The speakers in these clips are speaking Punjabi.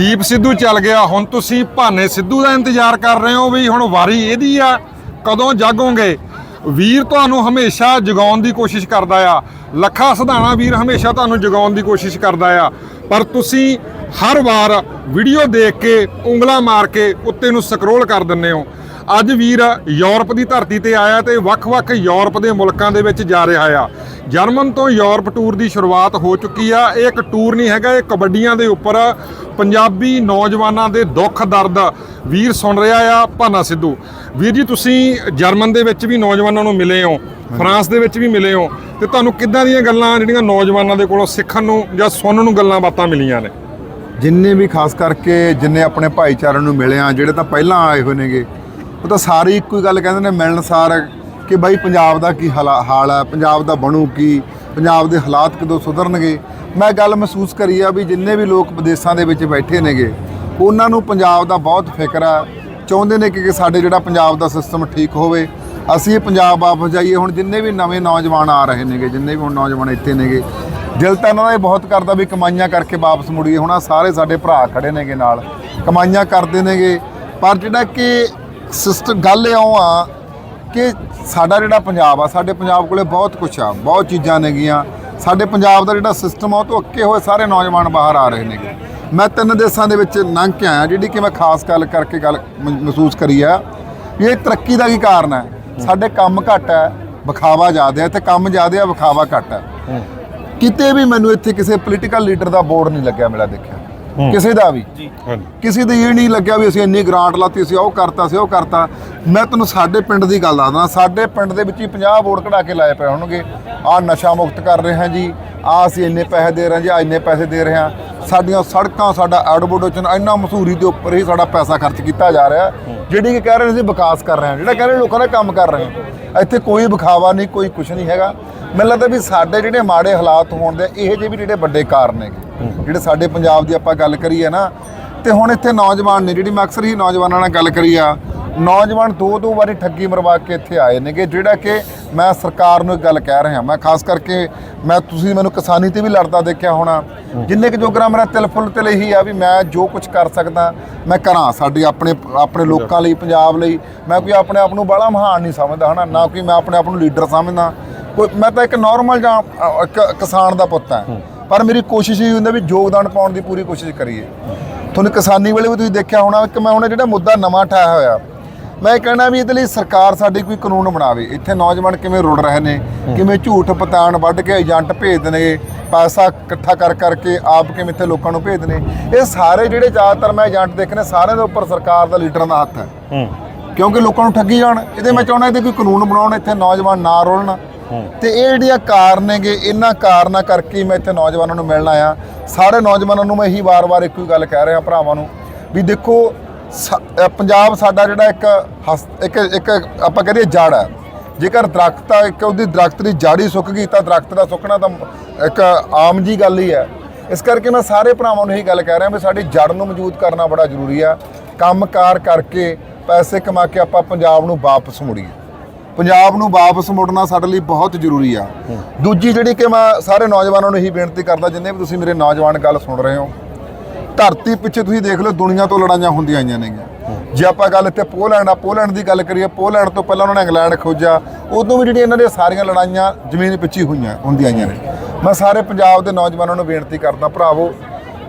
ਦੀਪ ਸਿੱਧੂ ਚੱਲ ਗਿਆ। ਹੁਣ ਤੁਸੀਂ ਭਾਨੇ ਸਿੱਧੂ ਦਾ ਇੰਤਜ਼ਾਰ ਕਰ ਰਹੇ ਹੋ ਵੀ ਹੁਣ ਵਾਰੀ ਇਹਦੀ ਆ, ਕਦੋਂ ਜਾਗੋਗੇ? ਵੀਰ ਤੁਹਾਨੂੰ ਹਮੇਸ਼ਾ ਜਗਾਉਣ ਦੀ ਕੋਸ਼ਿਸ਼ ਕਰਦਾ ਆ। ਲੱਖਾ ਸਧਾਣਾ ਵੀਰ ਹਮੇਸ਼ਾ ਤੁਹਾਨੂੰ ਜਗਾਉਣ ਦੀ ਕੋਸ਼ਿਸ਼ ਕਰਦਾ ਆ। ਪਰ ਤੁਸੀਂ ਹਰ ਵਾਰ ਵੀਡੀਓ ਦੇਖ ਕੇ, ਉਂਗਲਾਂ ਮਾਰ ਕੇ ਉੱਤੇ ਨੂੰ ਸਕਰੋਲ ਕਰ ਦਿੰਦੇ ਹੋ। ਅੱਜ ਵੀਰ ਯੂਰਪ ਦੀ ਧਰਤੀ ਤੇ ਆਇਆ ਤੇ ਵੱਖ-ਵੱਖ ਯੂਰਪ ਦੇ ਮੁਲਕਾਂ ਦੇ ਵਿੱਚ ਜਾ ਰਿਹਾ ਆ। ਜਰਮਨ ਤੋਂ ਯੂਰਪ ਟੂਰ ਦੀ ਸ਼ੁਰੂਆਤ ਹੋ ਚੁੱਕੀ ਆ। ਇਹ ਇੱਕ ਟੂਰ ਨਹੀਂ ਹੈਗਾ ਇਹ ਕਬੱਡੀਆਂ ਦੇ ਉੱਪਰ ਪੰਜਾਬੀ ਨੌਜਵਾਨਾਂ ਦੇ ਦੁੱਖ ਦਰਦ ਵੀਰ ਸੁਣ ਰਿਹਾ ਆ ਭਾਨਾ ਸਿੱਧੂ। ਵੀਰ ਜੀ ਤੁਸੀਂ ਜਰਮਨ ਦੇ ਵਿੱਚ ਵੀ ਨੌਜਵਾਨਾਂ ਨੂੰ ਮਿਲੇ ਹੋ ਫਰਾਂਸ ਦੇ ਵਿੱਚ ਵੀ ਮਿਲੇ ਹੋ ਤੇ ਤੁਹਾਨੂੰ ਕਿੱਦਾਂ ਦੀਆਂ ਗੱਲਾਂ ਜਿਹੜੀਆਂ ਨੌਜਵਾਨਾਂ ਦੇ ਕੋਲੋਂ ਸਿੱਖਣ ਨੂੰ ਜਾਂ ਸੁਣਨ ਨੂੰ ਗੱਲਾਂ ਬਾਤਾਂ ਮਿਲੀਆਂ ਨੇ? ਜਿੰਨੇ ਵੀ ਖਾਸ ਕਰਕੇ ਜਿੰਨੇ ਆਪਣੇ ਭਾਈਚਾਰੇ ਨੂੰ ਮਿਲੇ ਆ ਜਿਹੜੇ ਤਾਂ ਪਹਿਲਾਂ ਆਏ ਹੋਏ ਨੇਗੇ ਉਹ ਤਾਂ ਸਾਰੇ ਇੱਕੋ ਹੀ ਗੱਲ ਕਹਿੰਦੇ ਨੇ ਮਿਲਣਸਾਰ ਕਿ ਬਾਈ ਪੰਜਾਬ ਦਾ ਕੀ ਹਾਲਾ- ਹਾਲ ਹੈ, ਪੰਜਾਬ ਦਾ ਬਣੂ ਕੀ, ਪੰਜਾਬ ਦੇ ਹਾਲਾਤ ਕਦੋਂ ਸੁਧਰਨਗੇ। ਮੈਂ ਗੱਲ ਮਹਿਸੂਸ ਕਰੀ ਆ ਵੀ ਜਿੰਨੇ ਵੀ ਲੋਕ ਵਿਦੇਸ਼ਾਂ ਦੇ ਵਿੱਚ ਬੈਠੇ ਨੇਗੇ, ਉਹਨਾਂ ਨੂੰ ਪੰਜਾਬ ਦਾ ਬਹੁਤ ਫਿਕਰ ਆ। ਚਾਹੁੰਦੇ ਨੇ ਕਿ ਸਾਡੇ ਜਿਹੜਾ ਪੰਜਾਬ ਦਾ ਸਿਸਟਮ ਠੀਕ ਹੋਵੇ। ਅਸੀਂ ਇਹ ਪੰਜਾਬ ਵਾਪਸ ਜਾਈਏ। ਹੁਣ ਜਿੰਨੇ ਵੀ ਨਵੇਂ ਨੌਜਵਾਨ ਆ ਰਹੇ ਨੇਗੇ, ਜਿੰਨੇ ਵੀ ਹੁਣ ਨੌਜਵਾਨ ਇੱਥੇ ਨੇਗੇ, ਦਿਲ ਤਾਂ ਇਹਨਾਂ ਦਾ ਇਹ ਬਹੁਤ ਕਰਦਾ ਵੀ ਕਮਾਈਆਂ ਕਰਕੇ ਵਾਪਸ ਮੁੜੀਏ। ਹੁਣ ਆਹ ਸਾਰੇ ਸਾਡੇ ਭਰਾ ਖੜੇ ਨੇਗੇ ਨਾਲ। ਕਮਾਈਆਂ ਕਰਦੇ ਨੇਗੇ। ਪਰ ਜਿਹੜਾ ਕਿ ਸਿਸਟਮ ਗੱਲ ਇਉਂ ਆ ਕਿ ਸਾਡਾ ਜਿਹੜਾ ਪੰਜਾਬ ਆ ਸਾਡੇ ਪੰਜਾਬ ਕੋਲੇ ਬਹੁਤ ਕੁਝ ਆ ਬਹੁਤ ਚੀਜ਼ਾਂ ਨੇਗੀਆਂ। ਸਾਡੇ ਪੰਜਾਬ ਦਾ ਜਿਹੜਾ ਸਿਸਟਮ ਆ ਉਹ ਤੋਂ ਅੱਕੇ ਹੋਏ ਸਾਰੇ ਨੌਜਵਾਨ ਬਾਹਰ ਆ ਰਹੇ ਨੇਗੇ। ਮੈਂ ਤਿੰਨ ਦੇਸ਼ਾਂ ਦੇ ਵਿੱਚ ਲੰਘ ਕੇ ਆਇਆ ਜਿਹੜੀ ਕਿ ਮੈਂ ਖਾਸ ਗੱਲ ਕਰਕੇ ਗੱਲ ਮਹਿਸੂਸ ਕਰੀ ਆ ਵੀ ਇਹ ਤਰੱਕੀ ਦਾ ਕੀ ਕਾਰਨ ਹੈ? ਸਾਡੇ ਕੰਮ ਘੱਟ ਹੈ ਵਿਖਾਵਾ ਜ਼ਿਆਦਾ ਹੈ ਤੇ ਕੰਮ ਜ਼ਿਆਦਾ ਹੈ ਵਿਖਾਵਾ ਘੱਟ ਹੈ। ਕਿਤੇ ਵੀ ਮੈਨੂੰ ਇੱਥੇ ਕਿਸੇ ਪੋਲੀਟੀਕਲ ਲੀਡਰ ਦਾ ਬੋਰਡ ਨਹੀਂ ਲੱਗਿਆ ਮੇਰਾ ਦੇਖਿਆ। ਕਿਸੇ ਦਾ ਵੀ। ਹਾਂਜੀ। ਕਿਸੇ ਦੇ ਇਹ ਨਹੀਂ ਲੱਗਿਆ ਵੀ ਅਸੀਂ ਇੰਨੀ ਗ੍ਰਾਂਟ ਲਾਤੀ ਅਸੀਂ ਉਹ ਕਰਤਾ ਸੀ ਉਹ ਕਰਤਾ। ਮੈਂ ਤੁਹਾਨੂੰ ਸਾਡੇ ਪਿੰਡ ਦੀ ਗੱਲ ਦੱਸਦਾ ਸਾਡੇ ਪਿੰਡ ਦੇ ਵਿੱਚ ਹੀ 50 ਬੋਰਡ ਕਢਾ ਕੇ ਲਾਏ ਪਏ ਹੋਣਗੇ। ਆਹ ਨਸ਼ਾ ਮੁਕਤ ਕਰ ਰਹੇ ਹਾਂ ਜੀ। ਆ ਅਸੀਂ ਇੰਨੇ ਪੈਸੇ ਦੇ ਰਹੇ ਹਾਂ ਜੀ ਆਹ ਇੰਨੇ ਪੈਸੇ ਦੇ ਰਹੇ ਹਾਂ। ਸਾਡੀਆਂ ਸੜਕਾਂ ਸਾਡਾ ਐਡਵੋਕੇਸ਼ਨ ਇੰਨਾ ਮਸ਼ਹੂਰੀ ਦੇ ਉੱਪਰ ਹੀ ਸਾਡਾ ਪੈਸਾ ਖਰਚ ਕੀਤਾ ਜਾ ਰਿਹਾ। ਜਿਹੜੀ ਕਿ ਕਹਿ ਰਹੇ ਨੇ ਅਸੀਂ ਵਿਕਾਸ ਕਰ ਰਹੇ ਹਾਂ। ਜਿਹੜਾ ਕਹਿ ਰਹੇ ਲੋਕਾਂ ਦਾ ਕੰਮ ਕਰ ਰਹੇ ਹਾਂ। ਇੱਥੇ ਕੋਈ ਵਿਖਾਵਾ ਨਹੀਂ ਕੋਈ ਕੁਝ ਨਹੀਂ ਹੈਗਾ। ਮੈਨੂੰ ਲੱਗਦਾ ਵੀ ਸਾਡੇ ਜਿਹੜੇ ਮਾੜੇ ਹਾਲਾਤ ਹੋਣ ਦੇ ਇਹ ਜਿਹੇ ਵੀ ਜਿਹੜੇ ਵੱਡੇ ਕਾਰਨ ਨੇਗੇ ਜਿਹੜੇ ਸਾਡੇ ਪੰਜਾਬ ਦੀ ਆਪਾਂ ਗੱਲ ਕਰੀਏ ਨਾ ਤੇ ਹੁਣ ਇੱਥੇ ਨੌਜਵਾਨ ਨੇ ਜਿਹੜੀ ਮੈਂ ਅਕਸਰ ਹੀ ਨੌਜਵਾਨਾਂ ਨਾਲ ਗੱਲ ਕਰੀ ਆ ਨੌਜਵਾਨ ਦੋ ਦੋ ਵਾਰੀ ਠੱਗੀ ਮਰਵਾ ਕੇ ਇੱਥੇ ਆਏ ਨੇਗੇ ਜਿਹੜਾ ਕਿ ਮੈਂ ਸਰਕਾਰ ਨੂੰ ਇੱਕ ਗੱਲ ਕਹਿ ਰਿਹਾ ਮੈਂ ਖਾਸ ਕਰਕੇ ਮੈਂ ਤੁਸੀਂ ਮੈਨੂੰ ਕਿਸਾਨੀ ਤੇ ਵੀ ਲੜਦਾ ਦੇਖਿਆ ਹੋਣਾ ਜਿੰਨੇ ਕਿ ਜੋਗਰਾ ਮੇਰਾ ਤਿਲ ਫੁੱਲ ਤਿਲ ਇਹੀ ਆ ਵੀ ਮੈਂ ਜੋ ਕੁਝ ਕਰ ਸਕਦਾ ਮੈਂ ਕਰਾਂ ਸਾਡੇ ਆਪਣੇ ਆਪਣੇ ਲੋਕਾਂ ਲਈ ਪੰਜਾਬ ਲਈ ਮੈਂ ਕੋਈ ਆਪਣੇ ਆਪ ਨੂੰ ਬੜਾ ਮਹਾਨ ਨਹੀਂ ਸਮਝਦਾ ਹਨਾ ਨਾ ਕੋਈ ਮੈਂ ਆਪਣੇ ਆਪ ਨੂੰ ਲੀਡਰ ਸਮਝਦਾ। ਕੋਈ ਮੈਂ ਤਾਂ ਇੱਕ ਨਾਰਮਲ ਜਾਂ ਕਿਸਾਨ ਦਾ ਪੁੱਤ ਹਾਂ। ਪਰ ਮੇਰੀ ਕੋਸ਼ਿਸ਼ ਇਹ ਹੁੰਦੀ ਵੀ ਯੋਗਦਾਨ ਪਾਉਣ ਦੀ ਪੂਰੀ ਕੋਸ਼ਿਸ਼ ਕਰੀਏ। ਤੁਹਾਨੂੰ ਕਿਸਾਨੀ ਵੇਲੇ ਵੀ ਤੁਸੀਂ ਦੇਖਿਆ ਹੋਣਾ ਕਿ ਮੈਂ ਹੁਣ ਜਿਹੜਾ ਮੁੱਦਾ ਨਵਾਂ ਠਾਇਆ ਹੋਇਆ ਮੈਂ ਇਹ ਕਹਿਣਾ ਵੀ ਇਹਦੇ ਲਈ ਸਰਕਾਰ ਸਾਡੀ ਕੋਈ ਕਾਨੂੰਨ ਬਣਾਵੇ। ਇੱਥੇ ਨੌਜਵਾਨ ਕਿਵੇਂ ਰੁੜ ਰਹੇ ਨੇ ਕਿਵੇਂ ਝੂਠ ਪਤਾਣ ਵੱਢ ਕੇ ਏਜੰਟ ਭੇਜਦੇ ਨੇ ਪੈਸਾ ਇਕੱਠਾ ਕਰ ਕਰਕੇ ਆਪ ਕਿਵੇਂ ਇੱਥੇ ਲੋਕਾਂ ਨੂੰ ਭੇਜਦੇ ਨੇ ਇਹ ਸਾਰੇ ਜਿਹੜੇ ਜ਼ਿਆਦਾਤਰ ਮੈਂ ਏਜੰਟ ਦੇਖਨੇ ਸਾਰਿਆਂ ਦੇ ਉੱਪਰ ਸਰਕਾਰ ਦਾ ਲੀਡਰਾਂ ਦਾ ਹੱਥ ਹੈ। ਕਿਉਂਕਿ ਲੋਕਾਂ ਨੂੰ ਠੱਗੀ ਜਾਣ। ਇਹਦੇ ਮੈਂ ਚਾਹੁੰਦਾ ਇਹਦੇ ਕੋਈ ਕਾਨੂੰਨ ਬਣਾਉਣ ਇੱਥੇ ਨੌਜਵਾਨ ਨਾ ਰੋਲਣ। ਤੇ ਇਹ ਜਿਹੜੀਆਂ ਕਾਰਨ ਨੇਗੇ, ਇਹਨਾਂ ਕਾਰਨਾਂ ਕਰਕੇ ਹੀ ਮੈਂ ਇੱਥੇ ਨੌਜਵਾਨਾਂ ਨੂੰ ਮਿਲਣ ਆਇਆ। ਸਾਰੇ ਨੌਜਵਾਨਾਂ ਨੂੰ ਮੈਂ ਇਹੀ ਵਾਰ-ਵਾਰ ਇੱਕੋ ਹੀ ਗੱਲ ਕਹਿ ਰਿਹਾ ਭਰਾਵਾਂ ਨੂੰ ਵੀ ਦੇਖੋ, ਸ- ਪੰਜਾਬ ਸਾਡਾ ਜਿਹੜਾ ਇੱਕ ਹਸ- ਇੱਕ ਇੱਕ ਆਪਾਂ ਕਰੀਏ ਜੜ ਹੈ। ਜੇਕਰ ਦਰਖਤ ਆ ਇੱਕ ਉਹਦੀ ਦਰਖਤ ਦੀ ਜੜ ਹੀ ਸੁੱਕ ਗਈ ਤਾਂ ਦਰਖਤ ਦਾ ਸੁੱਕਣਾ ਤਾਂ ਇੱਕ ਆਮ ਜੀ ਗੱਲ ਹੀ ਹੈ। ਇਸ ਕਰਕੇ ਮੈਂ ਸਾਰੇ ਭਰਾਵਾਂ ਨੂੰ ਇਹੀ ਗੱਲ ਕਹਿ ਰਿਹਾ ਵੀ ਸਾਡੀ ਜੜ ਨੂੰ ਮਜ਼ਬੂਤ ਕਰਨਾ ਬੜਾ ਜ਼ਰੂਰੀ ਆ ਕੰਮਕਾਰ ਕਰਕੇ ਪੈਸੇ ਕਮਾ ਕੇ ਆਪਾਂ ਪੰਜਾਬ ਨੂੰ ਵਾਪਸ ਮੁੜੀਏ। ਪੰਜਾਬ ਨੂੰ ਵਾਪਸ ਮੁੜਨਾ ਸਾਡੇ ਲਈ ਬਹੁਤ ਜ਼ਰੂਰੀ ਆ। ਦੂਜੀ ਜਿਹੜੀ ਕਿ ਮੈਂ ਸਾਰੇ ਨੌਜਵਾਨਾਂ ਨੂੰ ਇਹੀ ਬੇਨਤੀ ਕਰਦਾ, ਜਿੰਨੇ ਵੀ ਤੁਸੀਂ ਮੇਰੇ ਨੌਜਵਾਨ ਗੱਲ ਸੁਣ ਰਹੇ ਹੋ, ਧਰਤੀ ਪਿੱਛੇ ਤੁਸੀਂ ਦੇਖ ਲਓ ਦੁਨੀਆ ਤੋਂ ਲੜਾਈਆਂ ਹੁੰਦੀਆਂ ਆਈਆਂ ਨੇਗੀਆਂ। ਜੇ ਆਪਾਂ ਗੱਲ ਇੱਥੇ ਪੋਲੈਂਡ ਆ, ਪੋਲੈਂਡ ਦੀ ਗੱਲ ਕਰੀਏ, ਪੋਲੈਂਡ ਤੋਂ ਪਹਿਲਾਂ ਉਹਨਾਂ ਨੇ ਇੰਗਲੈਂਡ ਖੋਜਿਆ, ਉਦੋਂ ਵੀ ਜਿਹੜੀਆਂ ਇਹਨਾਂ ਦੀਆਂ ਸਾਰੀਆਂ ਲੜਾਈਆਂ ਜ਼ਮੀਨ ਪਿੱਛੇ ਹੋਈਆਂ, ਹੁੰਦੀਆਂ ਆਈਆਂ ਨੇ। ਮੈਂ ਸਾਰੇ ਪੰਜਾਬ ਦੇ ਨੌਜਵਾਨਾਂ ਨੂੰ ਬੇਨਤੀ ਕਰਦਾ, ਭਰਾਵੋ,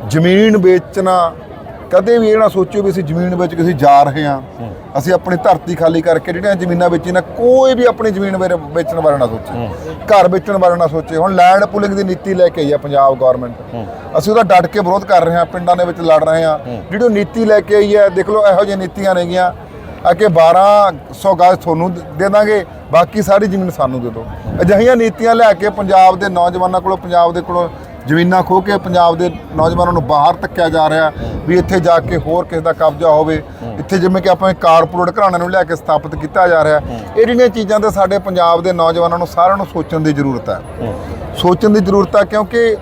ਜ਼ਮੀਨ ਵੇਚਣਾ ਕਦੇ ਵੀ ਇਹ ਨਾ ਸੋਚਿਓ ਵੀ ਅਸੀਂ ਜ਼ਮੀਨ ਵੇਚ ਕੇ ਅਸੀਂ ਜਾ ਰਹੇ ਹਾਂ। ਅਸੀਂ ਆਪਣੀ ਧਰਤੀ ਖਾਲੀ ਕਰਕੇ ਜਿਹੜੀਆਂ ਜ਼ਮੀਨਾਂ ਵੇਚੀਆਂ ਕੋਈ ਵੀ ਆਪਣੀ ਜ਼ਮੀਨ ਵੇਰੇ- ਵੇਚਣ ਬਾਰੇ ਨਾ ਸੋਚੇ। ਘਰ ਵੇਚਣ ਬਾਰੇ ਨਾ ਸੋਚੇ। ਹੁਣ ਲੈਂਡ ਪੁਲਿੰਗ ਦੀ ਨੀਤੀ ਲੈ ਕੇ ਆਈ ਹੈ ਪੰਜਾਬ ਗਵਰਨਮੈਂਟ ਅਸੀਂ ਉਹਦਾ ਡਟ ਕੇ ਵਿਰੋਧ ਕਰ ਰਹੇ ਹਾਂ ਪਿੰਡਾਂ ਦੇ ਵਿੱਚ ਲੜ ਰਹੇ ਹਾਂ। ਜਿਹੜੀ ਉਹ ਨੀਤੀ ਲੈ ਕੇ ਆਈ ਹੈ ਦੇਖ ਲਓ ਇਹੋ ਜਿਹੀਆਂ ਨੀਤੀਆਂ ਨੇਗੀਆਂ। ਆ ਕਿ 1200 ਗਜ ਤੁਹਾਨੂੰ ਦੇ- ਦਾਂਗੇ ਬਾਕੀ ਸਾਰੀ ਜ਼ਮੀਨ ਸਾਨੂੰ ਦੇ ਦਿਓ। ਅਜਿਹੀਆਂ ਨੀਤੀਆਂ ਲਿਆ ਕੇ ਪੰਜਾਬ ਦੇ ਨੌਜਵਾਨਾਂ ਕੋਲੋਂ ਪੰਜਾਬ ਦੇ ਕੋਲੋਂ ਜ਼ਮੀਨਾਂ ਖੋ ਕੇ ਪੰਜਾਬ ਦੇ ਨੌਜਵਾਨਾਂ ਨੂੰ ਬਾਹਰ ਧੱਕਿਆ ਜਾ ਰਿਹਾ ਵੀ ਇੱਥੇ ਜਾ ਕੇ ਹੋਰ ਕਿਸੇ ਦਾ ਕਬਜ਼ਾ ਹੋਵੇ। ਇੱਥੇ ਜਿਵੇਂ ਕਿ ਆਪਾਂ ਕਾਰਪੋਰੇਟ ਘਰਾਣਿਆਂ ਨੂੰ ਲਿਆ ਕੇ ਸਥਾਪਿਤ ਕੀਤਾ ਜਾ ਰਿਹਾ। ਇਹ ਜਿਹੜੀਆਂ ਚੀਜ਼ਾਂ ਤੇ ਸਾਡੇ ਪੰਜਾਬ ਦੇ ਨੌਜਵਾਨਾਂ ਨੂੰ ਸਾਰਿਆਂ ਨੂੰ ਸੋਚਣ ਦੀ ਜ਼ਰੂਰਤ ਹੈ। ਸੋਚਣ ਦੀ ਜ਼ਰੂਰਤ ਹੈ ਕਿਉਂਕਿ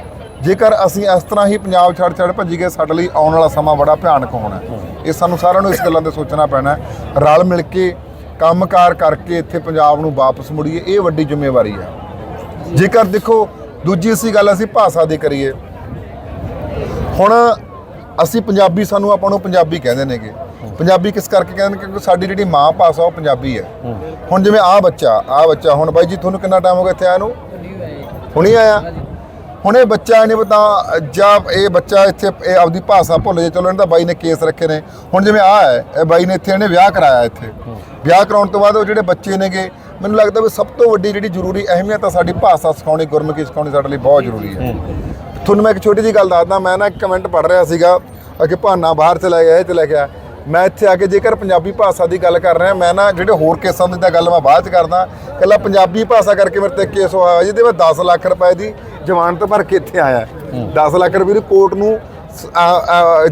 ਜੇਕਰ ਅਸੀਂ ਇਸ ਤਰ੍ਹਾਂ ਹੀ ਪੰਜਾਬ ਛੱਡ ਛੱਡ ਭੱਜੀ ਗਏ, ਸਾਡੇ ਲਈ ਆਉਣ ਵਾਲਾ ਸਮਾਂ ਬੜਾ ਭਿਆਨਕ ਹੋਣਾ ਹੈ। ਇਹ ਸਾਨੂੰ ਸਾਰਿਆਂ ਨੂੰ ਇਸ ਗੱਲਾਂ ਤੇ ਸੋਚਣਾ ਪੈਣਾ ਰਲ ਮਿਲ ਕੇ ਕੰਮਕਾਰ ਕਰਕੇ ਇੱਥੇ ਪੰਜਾਬ ਨੂੰ ਵਾਪਸ ਮੁੜੀਏ, ਇਹ ਵੱਡੀ ਜ਼ਿੰਮੇਵਾਰੀ ਹੈ। ਜੇਕਰ ਦੇਖੋ ਦੂਜੀ ਅਸੀਂ ਗੱਲ ਅਸੀਂ ਭਾਸ਼ਾ ਦੀ ਕਰੀਏ। ਹੁਣ ਅਸੀਂ ਪੰਜਾਬੀ ਸਾਨੂੰ ਆਪਾਂ ਨੂੰ ਪੰਜਾਬੀ ਕਹਿੰਦੇ ਨੇਗੇ ਪੰਜਾਬੀ ਕਿਸ ਕਰਕੇ ਕਹਿੰਦੇ ਨੇ? ਕਿਉਂਕਿ ਸਾਡੀ ਜਿਹੜੀ ਮਾਂ ਭਾਸ਼ਾ ਉਹ ਪੰਜਾਬੀ ਹੈ। ਹੁਣ ਜਿਵੇਂ ਆਹ ਬੱਚਾ ਆਹ ਬੱਚਾ ਹੁਣ ਬਾਈ ਜੀ ਤੁਹਾਨੂੰ ਕਿੰਨਾ ਟਾਈਮ ਹੋ ਗਿਆ ਇੱਥੇ ਆਇਆ ਨੂੰ? ਹੁਣੀ ਆਇਆ। ਹੁਣ ਇਹ ਬੱਚਾ ਇਹਨੇ ਪਤਾ ਜਾਂ ਇਹ ਬੱਚਾ ਇੱਥੇ ਇਹ ਆਪਦੀ ਭਾਸ਼ਾ ਭੁੱਲ ਜੇ। ਚਲੋ ਇਹਨਾਂ ਦਾ ਬਾਈ ਨੇ ਕੇਸ ਰੱਖੇ ਨੇ। ਹੁਣ ਜਿਵੇਂ ਆ ਹੈ, ਇਹ ਬਾਈ ਨੇ ਇੱਥੇ ਇਹਨੇ ਵਿਆਹ ਕਰਾਇਆ ਇੱਥੇ। ਵਿਆਹ ਕਰਾਉਣ ਤੋਂ ਬਾਅਦ ਉਹ ਜਿਹੜੇ ਬੱਚੇ ਨੇਗੇ ਮੈਨੂੰ ਲੱਗਦਾ ਵੀ ਸਭ ਤੋਂ ਵੱਡੀ ਜਿਹੜੀ ਜ਼ਰੂਰੀ ਅਹਿਮੀਅਤ ਆ ਸਾਡੀ ਭਾਸ਼ਾ ਸਿਖਾਉਣੀ ਗੁਰਮੁਖੀ ਸਿਖਾਉਣੀ ਸਾਡੇ ਲਈ ਬਹੁਤ ਜ਼ਰੂਰੀ ਹੈ। ਤੁਹਾਨੂੰ ਮੈਂ ਇੱਕ ਛੋਟੀ ਜੀ ਗੱਲ ਦੱਸਦਾ ਮੈਂ ਨਾ ਇੱਕ ਕਮੈਂਟ ਪੜ੍ਹ ਰਿਹਾ ਸੀਗਾ ਕਿ ਭਾਨਾ ਬਾਹਰ ਚਲਾ ਗਿਆ ਇਹ ਚਲਾ ਗਿਆ ਮੈਂ ਇੱਥੇ ਆ ਕੇ ਜੇਕਰ ਪੰਜਾਬੀ ਭਾਸ਼ਾ ਦੀ ਗੱਲ ਕਰ ਰਿਹਾ ਮੈਂ ਨਾ ਜਿਹੜੇ ਹੋਰ ਕੇਸਾਂ ਦੀ ਤਾਂ ਗੱਲ ਮੈਂ ਬਾਅਦ ਚ ਕਰਦਾ ਇਕੱਲਾ ਪੰਜਾਬੀ ਭਾਸ਼ਾ ਕਰਕੇ ਮੇਰੇ ਤੇ ਕੇਸ ਹੋਇਆ ਜਿਹਦੇ ਵਿੱਚ 10 ਲੱਖ ਰੁਪਏ ਦੀ ਜ਼ਮਾਨਤ ਭਰ ਕੇ ਇੱਥੇ ਆਇਆ। 10 ਲੱਖ ਰੁਪਏ ਦੀ ਕੋਰਟ ਨੂੰ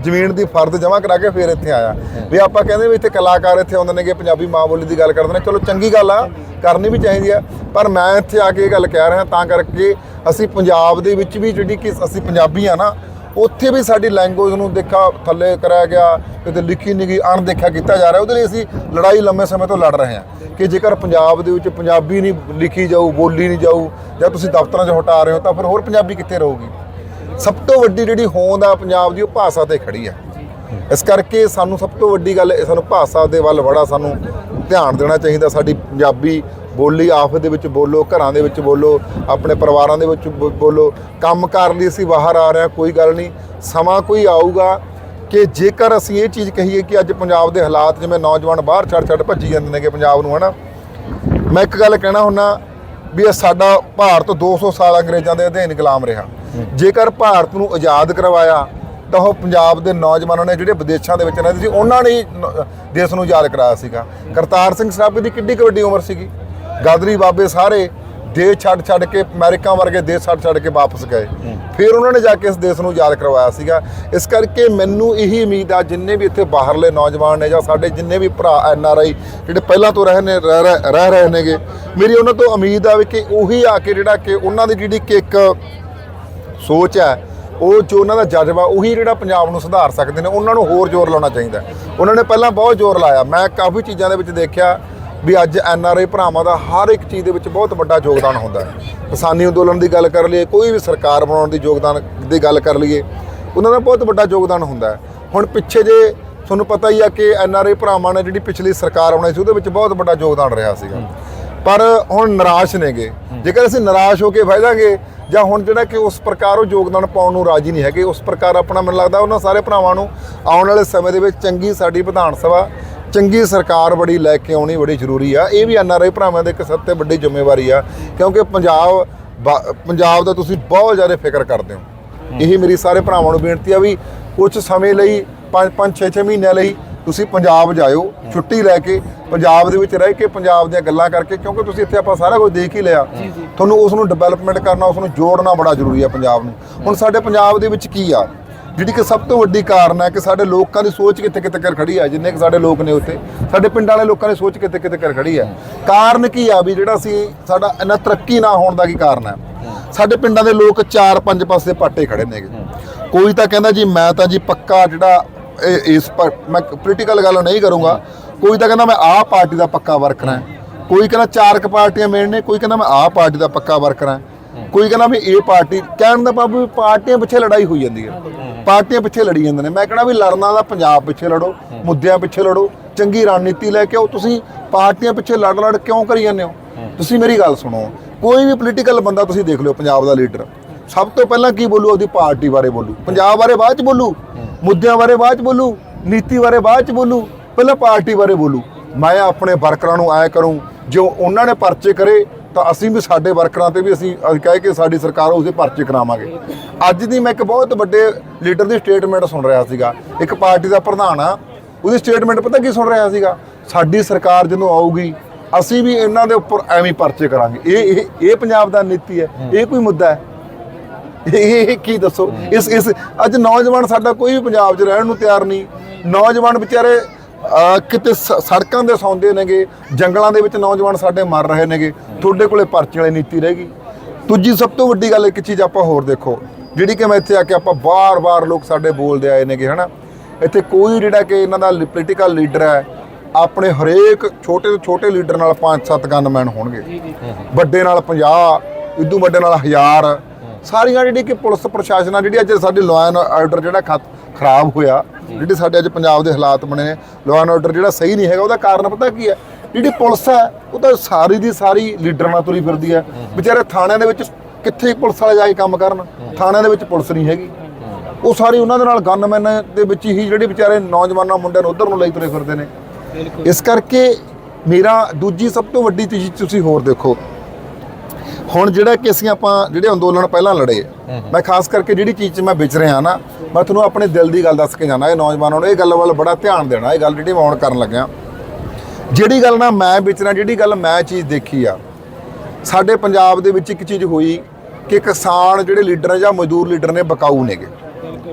ਜ਼ਮੀਨ ਦੀ ਫਰਦ ਜਮ੍ਹਾਂ ਕਰਾ ਕੇ ਫਿਰ ਇੱਥੇ ਆਇਆ। ਵੀ ਆਪਾਂ ਕਹਿੰਦੇ ਵੀ ਇੱਥੇ ਕਲਾਕਾਰ ਇੱਥੇ ਆਉਂਦੇ ਨੇਗੇ ਪੰਜਾਬੀ ਮਾਂ ਬੋਲੀ ਦੀ ਗੱਲ ਕਰਦੇ ਨੇ ਚਲੋ ਚੰਗੀ ਗੱਲ ਆ ਕਰਨੀ ਵੀ ਚਾਹੀਦੀ ਆ। ਪਰ ਮੈਂ ਇੱਥੇ ਆ ਕੇ ਇਹ ਗੱਲ ਕਹਿ ਰਿਹਾ ਤਾਂ ਕਰਕੇ ਅਸੀਂ ਪੰਜਾਬ ਦੇ ਵਿੱਚ ਵੀ ਜਿਹੜੀ ਕਿ ਅਸੀਂ ਪੰਜਾਬੀ ਆ ਨਾ ਉੱਥੇ ਵੀ ਸਾਡੀ ਲੈਂਗੁਏਜ ਨੂੰ ਦੇਖਾ ਥੱਲੇ ਕਰਾਇਆ ਗਿਆ ਕਿਤੇ ਲਿਖੀ ਨਹੀਂ ਗਈ ਅਣਦੇਖਿਆ ਕੀਤਾ ਜਾ ਰਿਹਾ ਉਹਦੇ ਲਈ ਅਸੀਂ ਲੜਾਈ ਲੰਮੇ ਸਮੇਂ ਤੋਂ ਲੜ ਰਹੇ ਹਾਂ। ਕਿ ਜੇਕਰ ਪੰਜਾਬ ਦੇ ਵਿੱਚ ਪੰਜਾਬੀ ਨਹੀਂ ਲਿਖੀ ਜਾਊ ਬੋਲੀ ਨਹੀਂ ਜਾਊ ਜਾਂ ਤੁਸੀਂ ਦਫ਼ਤਰਾਂ 'ਚ ਹਟਾ ਰਹੇ ਹੋ ਤਾਂ ਫਿਰ ਹੋਰ ਪੰਜਾਬੀ ਕਿੱਥੇ ਰਹੂਗੀ? ਸਭ ਤੋਂ ਵੱਡੀ ਜਿਹੜੀ ਹੋਂਦ ਆ ਪੰਜਾਬ ਦੀ ਉਹ ਭਾਸ਼ਾ ਤੇ ਖੜੀ ਆ। ਇਸ ਕਰਕੇ ਸਾਨੂੰ ਸਭ ਤੋਂ ਵੱਡੀ ਗੱਲ ਇਹ, ਸਾਨੂੰ ਭਾਸ਼ਾ ਦੇ ਵੱਲ ਬੜਾ ਸਾਨੂੰ ਧਿਆਨ ਦੇਣਾ ਚਾਹੀਦਾ। ਸਾਡੀ ਪੰਜਾਬੀ ਬੋਲੀ ਆਫਤ ਦੇ ਵਿੱਚ ਬੋਲੋ, ਘਰਾਂ ਦੇ ਵਿੱਚ ਬੋਲੋ, ਆਪਣੇ ਪਰਿਵਾਰਾਂ ਦੇ ਵਿੱਚ ਬੋ- ਬੋਲੋ। ਕੰਮ ਕਰਨ ਲਈ ਅਸੀਂ ਬਾਹਰ ਆ ਰਹੇ ਹਾਂ, ਕੋਈ ਗੱਲ ਨਹੀਂ। ਸਮਾਂ ਕੋਈ ਆਊਗਾ ਕਿ ਜੇਕਰ ਅਸੀਂ ਇਹ ਚੀਜ਼ ਕਹੀਏ ਕਿ ਅੱਜ ਪੰਜਾਬ ਦੇ ਹਾਲਾਤ ਜਿਵੇਂ ਨੌਜਵਾਨ ਬਾਹਰ ਛੱਡ ਛੱਡ ਭੱਜੀ ਜਾਂਦੇ ਨੇਗੇ ਪੰਜਾਬ ਨੂੰ, ਹਨਾ? ਮੈਂ ਇੱਕ ਗੱਲ ਕਹਿਣਾ ਹੁੰਨਾ ਵੀ ਇਹ ਸਾਡਾ ਭਾਰਤ 200 ਸਾਲ ਅੰਗਰੇਜ਼ਾਂ ਦੇ ਅਧੀਨ ਗੁਲਾਮ ਰਿਹਾ। ਜੇਕਰ ਭਾਰਤ ਨੂੰ ਆਜ਼ਾਦ ਕਰਵਾਇਆ, ਤਾਂ ਉਹ ਪੰਜਾਬ ਦੇ ਨੌਜਵਾਨਾਂ ਨੇ, ਜਿਹੜੇ ਵਿਦੇਸ਼ਾਂ ਦੇ ਵਿੱਚ ਰਹਿੰਦੇ ਸੀ, ਉਹਨਾਂ ਨੇ ਦੇਸ਼ ਨੂੰ ਆਜ਼ਾਦ ਕਰਾਇਆ ਸੀਗਾ। ਕਰਤਾਰ ਸਿੰਘ ਸਰਾਭੇ ਦੀ ਕਿੰਨੀ ਕੁ ਵੱਡੀ ਉਮਰ ਸੀਗੀ। ਗਾਦਰੀ ਬਾਬੇ ਸਾਰੇ ਦੇਸ਼ ਛੱਡ ਛੱਡ ਕੇ, ਅਮਰੀਕਾ ਵਰਗੇ ਦੇਸ਼ ਛੱਡ ਛੱਡ ਕੇ ਵਾਪਸ ਗਏ। ਫਿਰ ਉਹਨਾਂ ਨੇ ਜਾ ਕੇ ਇਸ ਦੇਸ਼ ਨੂੰ ਆਜ਼ਾਦ ਕਰਵਾਇਆ ਸੀਗਾ। ਇਸ ਕਰਕੇ ਮੈਨੂੰ ਇਹੀ ਉਮੀਦ ਆ, ਜਿੰਨੇ ਵੀ ਇੱਥੇ ਬਾਹਰਲੇ ਨੌਜਵਾਨ ਨੇ ਜਾਂ ਸਾਡੇ ਜਿੰਨੇ ਵੀ ਭਰਾ ਐਨ ਆਰ ਆਈ, ਜਿਹੜੇ ਪਹਿਲਾਂ ਤੋਂ ਰਹੇ ਨੇ, ਰਹਿ ਰਹਿ- ਰਹਿ ਰਹੇ ਨੇਗੇ, ਮੇਰੀ ਉਹਨਾਂ ਤੋਂ ਉਮੀਦ ਆ ਵੀ ਕਿ ਉਹੀ ਆ ਕੇ ਜਿਹੜਾ ਕਿ ਉਹਨਾਂ ਦੀ ਜਿਹੜੀ ਕਿ ਇੱਕ ਸੋਚ ਹੈ, ਉਹ ਜੋ ਉਹਨਾਂ ਦਾ ਜਜ਼ਬਾ, ਉਹੀ ਜਿਹੜਾ ਪੰਜਾਬ ਨੂੰ ਸੁਧਾਰ ਸਕਦੇ ਨੇ, ਉਹਨਾਂ ਨੂੰ ਹੋਰ ਜ਼ੋਰ ਲਾਉਣਾ ਚਾਹੀਦਾ ਉਹਨਾਂ ਨੇ ਪਹਿਲਾਂ ਬਹੁਤ ਜ਼ੋਰ ਲਾਇਆ। ਮੈਂ ਕਾਫੀ ਚੀਜ਼ਾਂ ਦੇ ਵਿੱਚ ਦੇਖਿਆ ਵੀ ਅੱਜ ਐਨ ਆਰ ਆਈ ਭਰਾਵਾਂ ਦਾ ਹਰ ਇੱਕ ਚੀਜ਼ ਦੇ ਵਿੱਚ ਬਹੁਤ ਵੱਡਾ ਯੋਗਦਾਨ ਹੁੰਦਾ ਹੈ। ਕਿਸਾਨੀ ਅੰਦੋਲਨ ਦੀ ਗੱਲ ਕਰ ਲਈਏ, ਕੋਈ ਵੀ ਸਰਕਾਰ ਬਣਾਉਣ ਦੀ ਯੋਗਦਾਨ ਦੀ ਗੱਲ ਕਰ ਲਈਏ, ਉਹਨਾਂ ਦਾ ਬਹੁਤ ਵੱਡਾ ਯੋਗਦਾਨ ਹੁੰਦਾ ਹੈ। ਹੁਣ ਪਿੱਛੇ ਜੇ ਤੁਹਾਨੂੰ ਪਤਾ ਹੀ ਆ ਕਿ ਐਨ ਆਰ ਆਈ ਭਰਾਵਾਂ ਨੇ ਜਿਹੜੀ ਪਿਛਲੀ ਸਰਕਾਰ ਬਣਾਈ ਸੀ, ਉਹਦੇ ਵਿੱਚ ਬਹੁਤ ਵੱਡਾ ਯੋਗਦਾਨ ਰਿਹਾ ਸੀਗਾ। ਪਰ ਹੁਣ ਨਿਰਾਸ਼ ਨੇਗੇ। ਜੇਕਰ ਅਸੀਂ ਨਿਰਾਸ਼ ਹੋ ਕੇ ਬਹਿ ਜਾਾਂਗੇ ਜਾਂ ਹੁਣ ਜਿਹੜਾ ਕਿ ਉਸ ਪ੍ਰਕਾਰ ਉਹ ਯੋਗਦਾਨ ਪਾਉਣ ਨੂੰ ਰਾਜੀ ਨਹੀਂ ਹੈਗੇ ਉਸ ਪ੍ਰਕਾਰ ਆਪਣਾ ਮੈਨੂੰ ਲੱਗਦਾ ਉਹਨਾਂ ਸਾਰੇ ਭਰਾਵਾਂ ਨੂੰ ਆਉਣ ਵਾਲੇ ਸਮੇਂ ਦੇ ਵਿੱਚ ਚੰਗੀ ਸਾਡੀ ਵਿਧਾਨ ਸਭਾ ਚੰਗੀ ਸਰਕਾਰ ਬੜੀ ਲੈ ਕੇ ਆਉਣੀ ਬੜੀ ਜ਼ਰੂਰੀ ਆ। ਇਹ ਵੀ ਐਨਆਰਆਈ ਭਰਾਵਾਂ ਦੇ ਇੱਕ ਸਭ ਤੋਂ ਵੱਡੀ ਜ਼ਿੰਮੇਵਾਰੀ ਆ ਕਿਉਂਕਿ ਪੰਜਾਬ ਪੰਜਾਬ ਦਾ ਤੁਸੀਂ ਬਹੁਤ ਜ਼ਿਆਦਾ ਫਿਕਰ ਕਰਦੇ ਹੋ। ਇਹ ਮੇਰੀ ਸਾਰੇ ਭਰਾਵਾਂ ਨੂੰ ਬੇਨਤੀ ਆ ਵੀ ਕੁਝ ਸਮੇਂ ਲਈ 5 5 6 6 ਮਹੀਨਿਆਂ ਲਈ ਤੁਸੀਂ ਪੰਜਾਬ ਜਾਇਓ ਛੁੱਟੀ ਲੈ ਕੇ ਪੰਜਾਬ ਦੇ ਵਿੱਚ ਰਹਿ ਕੇ ਪੰਜਾਬ ਦੀਆਂ ਗੱਲਾਂ ਕਰਕੇ ਕਿਉਂਕਿ ਤੁਸੀਂ ਇੱਥੇ ਆਪਾਂ ਸਾਰਾ ਕੁਝ ਦੇਖ ਹੀ ਲਿਆ। ਤੁਹਾਨੂੰ ਉਸ ਨੂੰ ਡਿਵੈਲਪਮੈਂਟ ਕਰਨਾ ਉਸ ਨੂੰ ਜੋੜਨਾ ਬੜਾ ਜ਼ਰੂਰੀ ਆ ਪੰਜਾਬ ਨੂੰ। ਹੁਣ ਸਾਡੇ ਪੰਜਾਬ ਦੇ ਵਿੱਚ ਕੀ ਆ? ਜਿਹੜੀ ਕਿ ਸਭ ਤੋਂ ਵੱਡੀ ਕਾਰਨ ਹੈ ਕਿ ਸਾਡੇ ਲੋਕਾਂ ਦੀ ਸੋਚ ਕਿੱਥੇ ਕਿੱਥੇ ਕਰ ਖੜੀ ਹੈ ਜਿੰਨੇ ਕਿ ਸਾਡੇ ਲੋਕ ਨੇ ਉੱਥੇ ਸਾਡੇ ਪਿੰਡਾਂ ਵਾਲੇ ਲੋਕਾਂ ਦੀ ਸੋਚ ਕਿੱਥੇ ਕਿੱਥੇ ਕਰ ਖੜੀ ਹੈ ਕਾਰਨ ਕੀ ਆ ਵੀ ਜਿਹੜਾ ਅਸੀਂ ਸਾਡਾ ਇੰਨਾ ਤਰੱਕੀ ਨਾ ਹੋਣ ਦਾ ਕੀ ਕਾਰਨ ਹੈ? ਸਾਡੇ ਪਿੰਡਾਂ ਦੇ ਲੋਕ ਚਾਰ ਪੰਜ ਪਾਸੇ ਪਾਟੇ ਖੜੇ ਨੇਗੇ। ਕੋਈ ਤਾਂ ਕਹਿੰਦਾ ਜੀ ਮੈਂ ਤਾਂ ਜੀ ਪੱਕਾ ਜਿਹੜਾ ਇਸ ਪਰ ਮੈਂ ਪੋਲੀਟੀਕਲ ਗੱਲ ਨਹੀਂ ਕਰੂੰਗਾ। ਕੋਈ ਤਾਂ ਕਹਿੰਦਾ ਮੈਂ ਆਹ ਪਾਰਟੀ ਦਾ ਪੱਕਾ ਵਰਕਰ ਹਾਂ। ਕੋਈ ਕਹਿੰਦਾ ਚਾਰ ਕ ਪਾਰਟੀਆਂ ਮੇਨ ਨੇ, ਕੋਈ ਕਹਿੰਦਾ ਮੈਂ ਆਹ ਪਾਰਟੀ ਦਾ ਪੱਕਾ ਵਰਕਰ ਹਾਂ। ਕੋਈ ਕਹਿੰਦਾ ਵੀ ਇਹ ਪਾਰਟੀ, ਕਹਿਣ ਦਾ ਬਾਬੂ ਵੀ ਪਾਰਟੀਆਂ ਪਿੱਛੇ ਲੜਾਈ ਹੋਈ ਜਾਂਦੀ ਹੈ। ਪਾਰਟੀਆਂ ਪਿੱਛੇ ਲੜੀ ਜਾਂਦੇ ਨੇ। ਮੈਂ ਕਹਿੰਦਾ ਵੀ ਲੜਨਾ ਦਾ ਪੰਜਾਬ ਪਿੱਛੇ ਲੜੋ, ਮੁੱਦਿਆਂ ਪਿੱਛੇ ਲੜੋ, ਚੰਗੀ ਰਣਨੀਤੀ ਲੈ ਕੇ ਆਓ। ਤੁਸੀਂ ਪਾਰਟੀਆਂ ਪਿੱਛੇ ਲੜ ਲੜ ਕਿਉਂ ਕਰੀ ਜਾਂਦੇ ਹੋ? ਤੁਸੀਂ ਮੇਰੀ ਗੱਲ ਸੁਣੋ। ਕੋਈ ਵੀ ਪੋਲੀਟੀਕਲ ਬੰਦਾ ਤੁਸੀਂ ਦੇਖ ਲਿਓ, ਪੰਜਾਬ ਦਾ ਲੀਡਰ ਸਭ ਤੋਂ ਪਹਿਲਾਂ ਕੀ ਬੋਲੂ? ਉਹਦੀ ਪਾਰਟੀ ਬਾਰੇ ਬੋਲੂ। ਪੰਜਾਬ ਬਾਰੇ ਬਾਅਦ ਚ ਬੋਲੂ। ਮੁੱਦਿਆਂ ਬਾਰੇ ਬਾਅਦ ਚ ਬੋਲੂ, ਨੀਤੀ ਬਾਰੇ ਬਾਅਦ ਚ ਬੋਲੂ, ਪਹਿਲਾਂ ਪਾਰਟੀ ਬਾਰੇ ਬੋਲੂ। ਮੈਂ ਆਪਣੇ ਵਰਕਰਾਂ ਨੂੰ ਐ ਕਰੂੰ, ਜੋ ਉਹਨਾਂ ਨੇ ਪਰਚੇ ਕਰੇ, ਤਾਂ ਅਸੀਂ ਵੀ ਸਾਡੇ ਵਰਕਰਾਂ ਤੇ ਵੀ ਅਸੀਂ ਅਸੀਂ ਕਹਿ ਕੇ ਸਾਡੀ ਸਰਕਾਰ ਉਸੇ ਪਰਚੇ ਕਰਾਵਾਂਗੇ। ਅੱਜ ਦੀ ਮੈਂ ਇੱਕ ਬਹੁਤ ਵੱਡੇ ਲੀਡਰ ਦੀ ਸਟੇਟਮੈਂਟ ਸੁਣ ਰਿਹਾ ਸੀਗਾ। ਇੱਕ ਪਾਰਟੀ ਦਾ ਪ੍ਰਧਾਨ ਆ, ਉਹਦੀ ਸਟੇਟਮੈਂਟ ਪਤਾ ਕੀ ਸੁਣ ਰਿਹਾ ਸੀਗਾ? ਸਾਡੀ ਸਰਕਾਰ ਜਦੋਂ ਆਊਗੀ, ਅਸੀਂ ਵੀ ਇਹਨਾਂ ਦੇ ਉੱਪਰ ਐਵੇਂ ਪਰਚੇ ਕਰਾਂਗੇ। ਇਹ ਇਹ ਇਹ ਪੰਜਾਬ ਦਾ ਨੀਤੀ ਹੈ, ਇਹ ਕੋਈ ਮੁੱਦਾ ਹੈ। ਇਹ ਕੀ ਦੱਸੋ? ਇਸ ਇਸ ਅੱਜ ਨੌਜਵਾਨ ਸਾਡਾ ਕੋਈ ਵੀ ਪੰਜਾਬ 'ਚ ਰਹਿਣ ਨੂੰ ਤਿਆਰ ਨਹੀਂ। ਨੌਜਵਾਨ ਵਿਚਾਰੇ ਕਿਤੇ ਸੜਕਾਂ ਦੇ ਸੌਂਦੇ ਨੇਗੇ ਜੰਗਲਾਂ ਦੇ ਵਿੱਚ ਨੌਜਵਾਨ ਸਾਡੇ ਮਰ ਰਹੇ ਨੇਗੇ ਤੁਹਾਡੇ ਕੋਲੇ ਪਰਚੇ ਵਾਲੀ ਨੀਤੀ ਰਹੇਗੀ। ਦੂਜੀ ਸਭ ਤੋਂ ਵੱਡੀ ਗੱਲ ਇੱਕ ਚੀਜ਼ ਆਪਾਂ ਹੋਰ ਦੇਖੋ ਜਿਹੜੀ ਕਿ ਮੈਂ ਇੱਥੇ ਆ ਕੇ ਆਪਾਂ ਬਾਰ-ਬਾਰ ਲੋਕ ਸਾਡੇ ਬੋਲਦੇ ਆਏ ਨੇਗੇ ਹਨਾ? ਇੱਥੇ ਕੋਈ ਜਿਹੜਾ ਕਿ ਇਹਨਾਂ ਦਾ ਪੋਲੀਟੀਕਲ ਲੀਡਰ ਹੈ ਆਪਣੇ ਹਰੇਕ ਛੋਟੇ ਤੋਂ ਛੋਟੇ ਲੀਡਰ ਨਾਲ 5-7 ਗਨਮੈਨ ਹੋਣਗੇ। ਵੱਡੇ ਨਾਲ 50 ਇਦੋਂ ਵੱਡੇ ਨਾਲ 1000 ਸਾਰੀਆਂ ਜਿਹੜੀ ਕਿ ਪੁਲਿਸ ਪ੍ਰਸ਼ਾਸਨ ਆ ਜਿਹੜੀ ਅੱਜ ਸਾਡੀ ਲਾਅ ਐਂਡ ਆਰਡਰ ਜਿਹੜਾ ਖਤ- ਖਰਾਬ ਹੋਇਆ, ਜਿਹੜੇ ਸਾਡੇ ਅੱਜ ਪੰਜਾਬ ਦੇ ਹਾਲਾਤ ਬਣੇ ਨੇ ਲਾਅ ਐਂਡ ਆਰਡਰ ਜਿਹੜਾ ਸਹੀ ਨਹੀਂ ਹੈਗਾ, ਉਹਦਾ ਕਾਰਨ ਪਤਾ ਕੀ ਹੈ? ਜਿਹੜੀ ਪੁਲਿਸ ਹੈ, ਉਹ ਤਾਂ ਸਾਰੀ ਦੀ ਸਾਰੀ ਲੀਡਰਾਂ ਨਾਲ ਤੁਰੀ ਫਿਰਦੀ ਹੈ। ਵਿਚਾਰੇ ਥਾਣਿਆਂ ਦੇ ਵਿੱਚ ਕਿੱਥੇ ਪੁਲਿਸ ਵਾਲੇ ਜਾ ਕੇ ਕੰਮ ਕਰਨ? ਥਾਣਿਆਂ ਦੇ ਵਿੱਚ ਪੁਲਿਸ ਨਹੀਂ ਹੈਗੀ। ਉਹ ਸਾਰੀ ਉਹਨਾਂ ਦੇ ਨਾਲ ਗਨਮੈਨ ਦੇ ਵਿੱਚ ਹੀ ਜਿਹੜੇ ਵਿਚਾਰੇ ਨੌਜਵਾਨਾਂ, ਮੁੰਡਿਆਂ ਨੂੰ ਉਧਰ ਨੂੰ ਲਈ ਤੁਰੇ ਫਿਰਦੇ ਨੇ। ਇਸ ਕਰਕੇ ਮੇਰਾ ਦੂਜੀ ਸਭ ਤੋਂ ਵੱਡੀ ਚੀਜ਼ ਤੁਸੀਂ ਹੋਰ ਦੇਖੋ ਹੁਣ ਜਿਹੜਾ ਕਿ ਅਸੀਂ ਆਪਾਂ ਜਿਹੜੇ ਅੰਦੋਲਨ ਪਹਿਲਾਂ ਲੜੇ ਮੈਂ ਖਾਸ ਕਰਕੇ ਜਿਹੜੀ ਚੀਜ਼ 'ਚ ਮੈਂ ਵਿਚ ਰਿਹਾ ਨਾ ਮੈਂ ਤੁਹਾਨੂੰ ਆਪਣੇ ਦਿਲ ਦੀ ਗੱਲ ਦੱਸ ਕੇ ਜਾਣਾ ਇਹ ਨੌਜਵਾਨਾਂ ਨੂੰ ਇਹ ਗੱਲ ਵੱਲ ਬੜਾ ਧਿਆਨ ਦੇਣਾ ਇਹ ਗੱਲ ਜਿਹੜੀ ਮੈਂ ਹੁਣ ਕਰਨ ਲੱਗਿਆ। ਜਿਹੜੀ ਗੱਲ ਨਾ ਮੈਂ ਵਿਚਰਾਂ ਜਿਹੜੀ ਗੱਲ ਮੈਂ ਚੀਜ਼ ਦੇਖੀ ਆ ਸਾਡੇ ਪੰਜਾਬ ਦੇ ਵਿੱਚ ਇੱਕ ਚੀਜ਼ ਹੋਈ ਕਿ ਕਿਸਾਨ ਜਿਹੜੇ ਲੀਡਰ ਨੇ ਜਾਂ ਮਜ਼ਦੂਰ ਲੀਡਰ ਨੇ ਬਕਾਊ ਨੇਗੇ।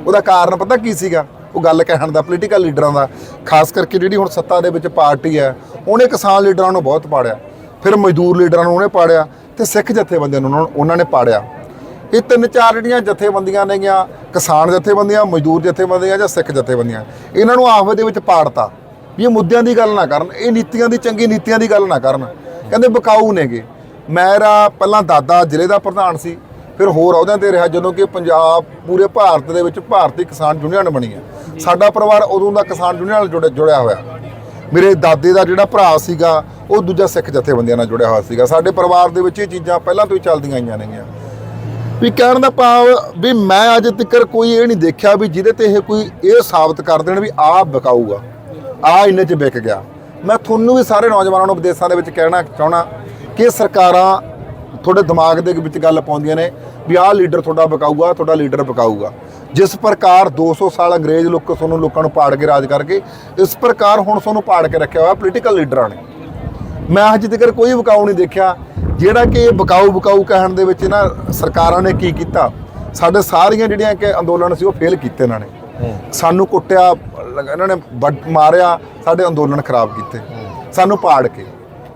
ਉਹਦਾ ਕਾਰਨ ਪਤਾ ਕੀ ਸੀਗਾ? ਉਹ ਗੱਲ ਕਹਿਣ ਦਾ ਪੋਲੀਟੀਕਲ ਲੀਡਰਾਂ ਦਾ। ਖਾਸ ਕਰਕੇ ਜਿਹੜੀ ਹੁਣ ਸੱਤਾ ਦੇ ਵਿੱਚ ਪਾਰਟੀ ਹੈ ਉਹਨੇ ਕਿਸਾਨ ਲੀਡਰਾਂ ਨੂੰ ਬਹੁਤ ਪਾੜਿਆ। ਫਿਰ ਮਜ਼ਦੂਰ ਲੀਡਰਾਂ ਨੂੰ ਉਹਨੇ ਪਾੜਿਆ। ਤੇ ਸਿੱਖ ਜਥੇਬੰਦੀਆਂ ਨੂੰ ਉਹਨਾਂ- ਨੇ ਪਾੜਿਆ। ਇਹ ਤਿੰਨ ਚਾਰ ਜਿਹੜੀਆਂ ਜਥੇਬੰਦੀਆਂ ਨੇਗੀਆਂ ਕਿਸਾਨ ਜਥੇਬੰਦੀਆਂ ਮਜ਼ਦੂਰ ਜਥੇਬੰਦੀਆਂ ਜਾਂ ਸਿੱਖ ਜਥੇਬੰਦੀਆਂ ਇਹਨਾਂ ਨੂੰ ਆਪਸ ਦੇ ਵਿੱਚ ਪਾੜਤਾ ਵੀ ਇਹ ਮੁੱਦਿਆਂ ਦੀ ਗੱਲ ਨਾ ਕਰਨ ਇਹ ਨੀਤੀਆਂ ਦੀ ਚੰਗੀ ਨੀਤੀਆਂ ਦੀ ਗੱਲ ਨਾ ਕਰਨ। ਕਹਿੰਦੇ ਬਕਾਊ ਨੇਗੇ। ਮੇਰਾ ਪਹਿਲਾਂ ਦਾਦਾ ਜ਼ਿਲ੍ਹੇ ਦਾ ਪ੍ਰਧਾਨ ਸੀ ਫਿਰ ਹੋਰ ਅਹੁਦਿਆਂ ਤੇ ਰਿਹਾ ਜਦੋਂ ਕਿ ਪੰਜਾਬ ਪੂਰੇ ਭਾਰਤ ਦੇ ਵਿੱਚ ਭਾਰਤੀ ਕਿਸਾਨ ਯੂਨੀਅਨ ਬਣੀ ਹੈ। ਸਾਡਾ ਪਰਿਵਾਰ ਉਦੋਂ ਦਾ ਕਿਸਾਨ ਯੂਨੀਅਨ ਨਾਲ ਜੁੜਿਆ ਹੋਇਆ। ਮੇਰੇ ਦਾਦੇ ਦਾ ਜਿਹੜਾ ਭਰਾ ਸੀਗਾ, ਉਹ ਦੂਜਾ ਸਿੱਖ ਜਥੇਬੰਦੀਆਂ ਨਾਲ ਜੁੜਿਆ ਹੋਇਆ ਸੀਗਾ। ਸਾਡੇ ਪਰਿਵਾਰ ਦੇ ਵਿੱਚ ਇਹ ਚੀਜ਼ਾਂ ਪਹਿਲਾਂ ਤੋਂ ਹੀ ਚੱਲਦੀਆਂ ਆਈਆਂ ਨੇਗੀਆਂ। ਵੀ ਕਹਿਣ ਦਾ ਭਾਵ ਵੀ ਮੈਂ ਅੱਜ ਤੱਕ ਕੋਈ ਇਹ ਨਹੀਂ ਦੇਖਿਆ ਵੀ ਜਿਹਦੇ ਤੇ ਇਹ ਕੋਈ ਇਹ ਸਾਬਤ ਕਰ ਦੇਣ ਵੀ ਆਹ ਬਕਾਊਗਾ ਆਹ ਇੰਨੇ 'ਚ ਵਿਕ ਗਿਆ। ਮੈਂ ਤੁਹਾਨੂੰ ਵੀ ਸਾਰੇ ਨੌਜਵਾਨਾਂ ਨੂੰ ਵਿਦੇਸ਼ਾਂ ਦੇ ਵਿੱਚ ਕਹਿਣਾ ਚਾਹਣਾ ਕਿ ਸਰਕਾਰਾਂ ਤੁਹਾਡੇ ਦਿਮਾਗ ਦੇ ਵਿੱਚ ਗੱਲ ਪਾਉਂਦੀਆਂ ਨੇ ਵੀ ਆਹ ਲੀਡਰ ਤੁਹਾਡਾ ਬਕਾਊਗਾ, ਤੁਹਾਡਾ ਲੀਡਰ ਬਕਾਊਗਾ। ਜਿਸ ਪ੍ਰਕਾਰ 200 ਸਾਲ ਅੰਗਰੇਜ਼ ਲੋਕ ਤੁਹਾਨੂੰ ਲੋਕਾਂ ਨੂੰ ਪਾੜ ਕੇ ਰਾਜ ਕਰਕੇ, ਇਸ ਪ੍ਰਕਾਰ ਹੁਣ ਤੁਹਾਨੂੰ ਪਾੜ ਕੇ ਰੱਖਿਆ ਹੋਇਆ ਪੋਲੀਟੀਕਲ ਲੀਡਰਾਂ ਨੇ। ਮੈਂ ਅੱਜ ਤੱਕ ਕੋਈ ਬਕਾਊ ਨਹੀਂ ਦੇਖਿਆ, ਜਿਹੜਾ ਕਿ ਬਕਾਊ ਬਕਾਊ ਕਹਿਣ ਦੇ ਵਿੱਚ ਨਾ ਸਰਕਾਰਾਂ ਨੇ ਕੀ ਕੀਤਾ, ਸਾਡੇ ਸਾਰੀਆਂ ਜਿਹੜੀਆਂ ਕਿ ਅੰਦੋਲਨ ਸੀ ਉਹ ਫੇਲ ਕੀਤੇ ਇਹਨਾਂ ਨੇ। ਸਾਨੂੰ ਕੁੱਟਿਆ ਇਹਨਾਂ ਨੇ ਵੱਢ- ਮਾਰਿਆ, ਸਾਡੇ ਅੰਦੋਲਨ ਖਰਾਬ ਕੀਤੇ, ਸਾਨੂੰ ਪਾੜ ਕੇ।